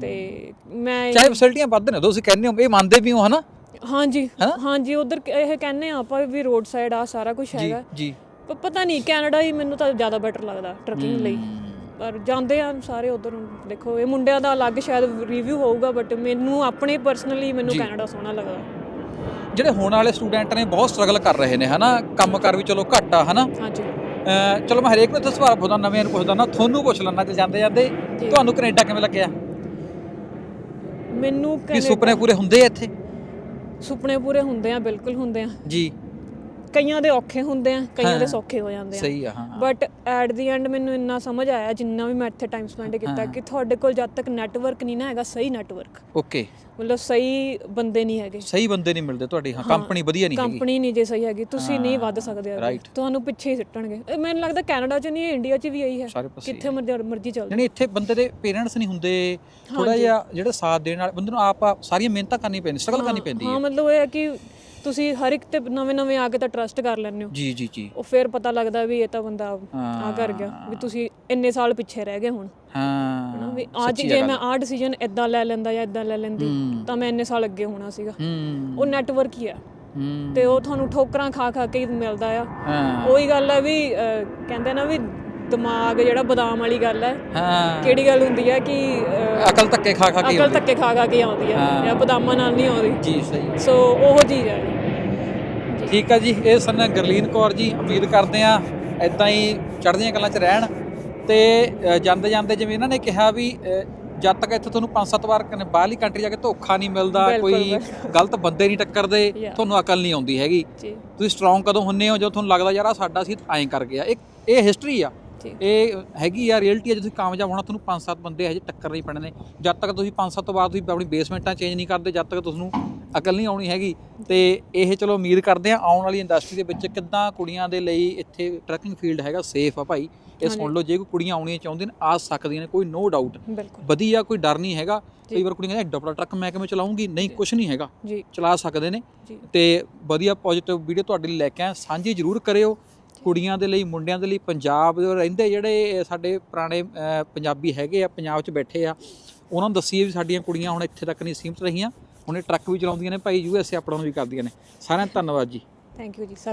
ਤੇ ਮੈਂ ਚਾਹੇ ਫੈਸਿਲਿਟੀਆਂ ਵੱਧ ਨੇ ਤੁਸੀਂ ਕਹਿੰਦੇ ਹੋ ਇਹ ਮੰਨਦੇ ਵੀ ਹੋ ਹਨਾ? ਹਾਂਜੀ। ਹਾਂਜੀ ਉਧਰ ਇਹ ਕਹਿੰਦੇ ਆ ਆਪਾਂ ਵੀ ਰੋਡ ਸਾਈਡ ਆ ਸਾਰਾ ਕੁਝ ਜੀ ਹੈਗਾ। ਜੀ। ਪਰ ਪਤਾ ਨਹੀਂ ਕੈਨੇਡਾ ਹੀ ਮੈਨੂੰ ਤਾਂ ਜ਼ਿਆਦਾ ਬੈਟਰ ਲੱਗਦਾ ਟਰਕਿੰਗ ਲਈ। ਪਰ ਜਾਂਦੇ ਆ ਸਾਰੇ ਉਧਰ ਦੇਖੋ ਇਹ ਮੁੰਡਿਆਂ ਦਾ ਅਲੱਗ ਸ਼ਾਇਦ ਰਿਵਿਊ ਹੋਊਗਾ ਬਟ ਮੈਨੂੰ ਆਪਣੇ ਪਰਸਨਲੀ ਮੈਨੂੰ ਕੈਨੇਡਾ ਸੋਹਣਾ ਲੱਗਦਾ। ਜਿਹੜੇ ਹੋਣ ਵਾਲੇ ਸਟੂਡੈਂਟ ਨੇ ਬਹੁਤ ਸਟਰਗਲ ਕਰ ਰਹੇ ਨੇ ਹਨਾ? ਕੰਮ ਕਰ ਵੀ ਚਲੋ ਘੱਟ ਆ ਹਨਾ? ਹਾਂਜੀ। ਅਹ ਚਲੋ ਮੈਂ ਹਰੇਕ ਨੂੰ ਇੱਥੇ ਸਵਾਲ ਪੁੱਛਦਾ ਨਵਿਆਂ ਨੂੰ ਪੁੱਛਦਾ ਨਾ ਤੁਹਾਨੂੰ ਪੁੱਛ ਲੈਣਾ ਤੇ ਜਾਂਦੇ ਜਾਂਦੇ। ਤੁਹਾਨੂੰ ਕੈਨੇਡਾ ਕਿਵੇਂ ਲੱਗਿਆ? ਮੈਨੂੰ ਕੀ ਸੁਪਨੇ ਪੂਰੇ ਹੁੰਦੇ ਆ ਇੱਥੇ? ਸੁਪਨੇ ਪੂਰੇ ਹੁੰਦੇ ਆ ਬਿਲਕੁਲ ਹੁੰਦੇ ਆ। ਜੀ। ਕਈਆਂ ਦੇ ਔਖੇ ਹੁੰਦੇ ਆ ਕਈਆਂ ਦੇ ਸੌਖੇ ਹੋ ਜਾਂਦੇ ਆ। ਸਹੀ ਆ ਹਾਂ ਬਟ ਐਟ ਦੀ ਐਂਡ ਮੈਨੂੰ ਇੰਨਾ ਸਮਝ ਆਇਆ ਜਿੰਨਾ ਵੀ ਮੈਂ ਇੱਥੇ ਟਾਈਮ ਸਪੈਂਡ ਕੀਤਾ ਕਿ ਤੁਹਾਡੇ ਕੋਲ ਜਦ ਤੱਕ ਨੈਟਵਰਕ ਨਹੀਂ ਨਾ ਹੈਗਾ ਸਹੀ ਨੈਟਵਰਕ ਓਕੇ ਮਤਲਬ ਸਹੀ ਬੰਦੇ ਨਹੀਂ ਹੈਗੇ। ਸਹੀ ਬੰਦੇ ਨਹੀਂ ਮਿਲਦੇ ਤੁਹਾਡੀ ਹਾਂ ਕੰਪਨੀ ਵਧੀਆ ਨਹੀਂ ਹੈਗੀ। ਕੰਪਨੀ ਨਹੀਂ ਜੇ ਸਹੀ ਹੈਗੀ ਤੁਸੀਂ ਨਹੀਂ ਵੱਧ ਸਕਦੇ right. ਤੁਹਾਨੂੰ ਪਿੱਛੇ ਹੀ ਸਿੱਟਣਗੇ। ਮੈਨੂੰ ਲੱਗਦਾ ਕੈਨੇਡਾ 'ਚ ਨਹੀਂ ਇੰਡੀਆ 'ਚ ਵੀ ਇਹੀ ਹੈ। ਕਿੱਥੇ ਮਰਜ਼ੀ ਮਰਜ਼ੀ ਚੱਲ ਯਾਨੀ ਇੱਥੇ ਬੰਦੇ ਦੇ ਪੇਰੈਂਟਸ ਨਹੀਂ ਹੁੰਦੇ। ਥੋੜਾ ਜਿਹਾ ਜਿਹੜੇ ਸਾਥ ਦੇਣ ਵਾਲੇ ਬੰਦੇ ਨੂੰ ਆਪ ਆਪ ਸਾਰੀਆਂ ਮਿਹਨਤਾਂ ਕਰਨੀ ਪੈਂਦੀ ਸਟਰਗਲ ਕਰਨੀ ਪੈਂਦੀ ਹਾਂ ਹੈ। ਮਤਲਬ ਇਹ ਹੈ ਕਿ ਤੁਸੀਂ ਹਰ ਇੱਕ ਤੇ ਨਵੇਂ ਨਵੇਂ ਆ ਕੇ ਤਾਂ ਟਰਸਟ ਕਰ ਲੈਂਦੇ ਹੋ। ਜੀ ਜੀ ਜੀ। ਉਹ ਫਿਰ ਪਤਾ ਲੱਗਦਾ ਵੀ ਇਹ ਤਾਂ ਬੰਦਾ ਆ ਕਰ ਗਿਆ ਵੀ ਤੁਸੀਂ ਇੰਨੇ ਸਾਲ ਪਿੱਛੇ ਰਹਿ ਗਏ ਹੁਣ। ਹਾਂ ਵੀ ਅੱਜ ਜੇ ਮੈਂ ਆਹ ਡਿਸੀਜਨ ਇਦਾਂ ਲੈ ਲੈਂਦਾ ਜਾਂ ਇਦਾਂ ਲੈ ਲੈਂਦੀ। ਤਾਂ ਮੈਂ ਇੰਨੇ ਸਾਲ ਅੱਗੇ ਹੋਣਾ ਸੀਗਾ। ਉਹ ਨੈਟਵਰਕ ਹੀ ਆ। ਤੇ ਉਹ ਤੁਹਾਨੂੰ ਠੋਕਰਾਂ ਖਾ ਖਾ ਕੇ ਹੀ ਮਿਲਦਾ ਆ। ਹਾਂ। ਉਹੀ ਗੱਲ ਹੈ ਵੀ ਕਹਿੰਦੇ ਨਾ ਵੀ ਦਿਮਾਗ ਜਿਹੜਾ ਬਦਾਮ ਵਾਲੀ ਗੱਲ ਹੈ ਹਾਂ। ਕਿਹੜੀ ਗੱਲ ਹੁੰਦੀ ਹੈ ਕਿ ਅਕਲ ਧੱਕੇ ਖਾ ਖਾ ਕੇ ਅਕਲ ਧੱਕੇ ਖਾ ਖਾ ਕੇ ਆਉਂਦੀ ਹੈ। ਜਾਂ ਬਦਾਮਾਂ ਨਾਲ ਨਹੀਂ ਆਉਂਦੀ। ਜੀ ਸਹੀ। ਸੋ ਉਹ ਚੀਜ਼ ਹੈ। ਠੀਕ ਆ ਜੀ ਇਹ ਸਨ ਗਰਲੀਨ ਕੌਰ ਜੀ ਉਮੀਦ ਕਰਦੇ ਆ ਇਦਾਂ ਹੀ ਚੜ੍ਹਦੀਆਂ ਕਲਾਂ 'ਚ ਰਹਿਣ। ਤੇ ਜਾਂਦੇ ਜਾਂਦੇ ਜਿਵੇਂ ਇਹਨਾਂ ਨੇ ਕਿਹਾ ਵੀ ਜਦ ਤੱਕ ਇੱਥੇ ਤੁਹਾਨੂੰ ਪੰਜ ਸੱਤ ਵਾਰ ਕਨ- ਬਾਹਰਲੀ ਕੰਟਰੀ ਜਾ ਕੇ ਧੋਖਾ ਨਹੀਂ ਮਿਲਦਾ ਕੋਈ ਗਲਤ ਬੰਦੇ ਨਹੀਂ ਟੱਕਰਦੇ. ਤੁਹਾਨੂੰ ਅਕਲ ਨਹੀਂ ਆਉਂਦੀ ਹੈਗੀ। ਤੁਸੀਂ ਸਟਰੋਂਗ ਕਦੋਂ ਹੁੰਨੇ ਹੋ ਜਦੋਂ ਤੁਹਾਨੂੰ ਲੱਗਦਾ ਯਾਰ ਆ ਸਾਡਾ ਸੀ ਐਂ ਕਰ ਗਿਆ। ਇਹ ਇਹ ਹਿਸਟਰੀ ਆ। ਇਹ ਹੈਗੀ ਆ ਰਿਐਲਿਟੀ ਆ ਜੇ ਤੁਸੀਂ ਕਾਮਯਾਬ ਹੋਣਾ ਤੁਹਾਨੂੰ ਪੰਜ ਸੱਤ ਬੰਦੇ ਹਜੇ ਟੱਕਰ ਨਹੀਂ ਪੈਣੇ ਨੇ। ਜਦ ਤੱਕ ਤੁਸੀਂ ਪੰਜ ਸੱਤ ਤੋਂ ਬਾਅਦ ਤੁਸੀਂ ਆਪਣੀ ਬੇਸਮੈਂਟਾਂ ਚੇਂਜ ਨਹੀਂ ਕਰਦੇ ਜਦ ਤੱਕ ਤੁਹਾਨੂੰ ਅਕਲ ਨਹੀਂ ਆਉਣੀ ਹੈਗੀ। ਤੇ ਇਹ ਚਲੋ ਉਮੀਦ ਕਰਦੇ ਆ ਆਉਣ ਵਾਲੀ ਇੰਡਸਟਰੀ ਦੇ ਵਿੱਚ ਕਿੱਦਾਂ ਕੁੜੀਆਂ ਦੇ ਲਈ ਇੱਥੇ ਟਰੱਕਿੰਗ ਫੀਲਡ ਹੈਗਾ ਸੇਫ ਆ ਭਾਈ। ਇਹ ਸੁਣ ਲਓ ਜੇ ਕੋਈ ਕੁੜੀਆਂ ਆਉਣੀਆਂ ਚਾਹੁੰਦੀਆਂ ਨੇ ਆ ਸਕਦੀਆਂ ਨੇ ਕੋਈ ਨੋ ਡਾਊਟ ਵਧੀਆ ਕੋਈ ਡਰ ਨਹੀਂ ਹੈਗਾ। ਕਈ ਵਾਰ ਕੁੜੀਆਂ ਕਹਿੰਦੀਆਂ ਐਡਾ ਬੜਾ ਟਰੱਕ ਮੈਂ ਕਿਵੇਂ ਚਲਾਉਂਗੀ? ਨਹੀਂ ਕੁਝ ਨਹੀਂ ਹੈਗਾ। ਚਲਾ ਸਕਦੇ ਨੇ। ਤੇ ਵਧੀਆ ਪੋਜ਼ਿਟਿਵ ਵੀਡੀਓ ਤੁਹਾਡੇ ਲਈ ਲੈ ਕੇ ਆਏ ਸਾਂਝੀ ਜ਼ਰੂਰ ਕਰਿਓ। ਕੁੜੀਆਂ ਦੇ ਲਈ, ਮੁੰਡਿਆਂ ਦੇ ਲਈ, ਪੰਜਾਬ ਦੇ ਰਹਿੰਦੇ ਜਿਹੜੇ ਸਾਡੇ ਪੁਰਾਣੇ ਪੰਜਾਬੀ ਹੈਗੇ ਆ, ਪੰਜਾਬ 'ਚ ਬੈਠੇ ਆ, ਉਹਨਾਂ ਨੂੰ ਦੱਸੀਏ ਵੀ ਸਾਡੀਆਂ ਕੁੜੀਆਂ ਹੁਣ ਇੱਥੇ ਤੱਕ ਨਹੀਂ ਸੀਮਤ ਰਹੀਆਂ। ਹੁਣ ਇਹ ਟਰੱਕ ਵੀ ਚਲਾਉਂਦੀਆਂ ਨੇ, ਭਾਈ ਯੂ ਐਸ ਏ ਆਪਣਾ ਨੂੰ ਵੀ ਕਰਦੀਆਂ ਨੇ। ਸਾਰਿਆਂ ਦਾ ਧੰਨਵਾਦ ਜੀ। ਥੈਂਕ ਯੂ ਜੀ, ਸਤਿ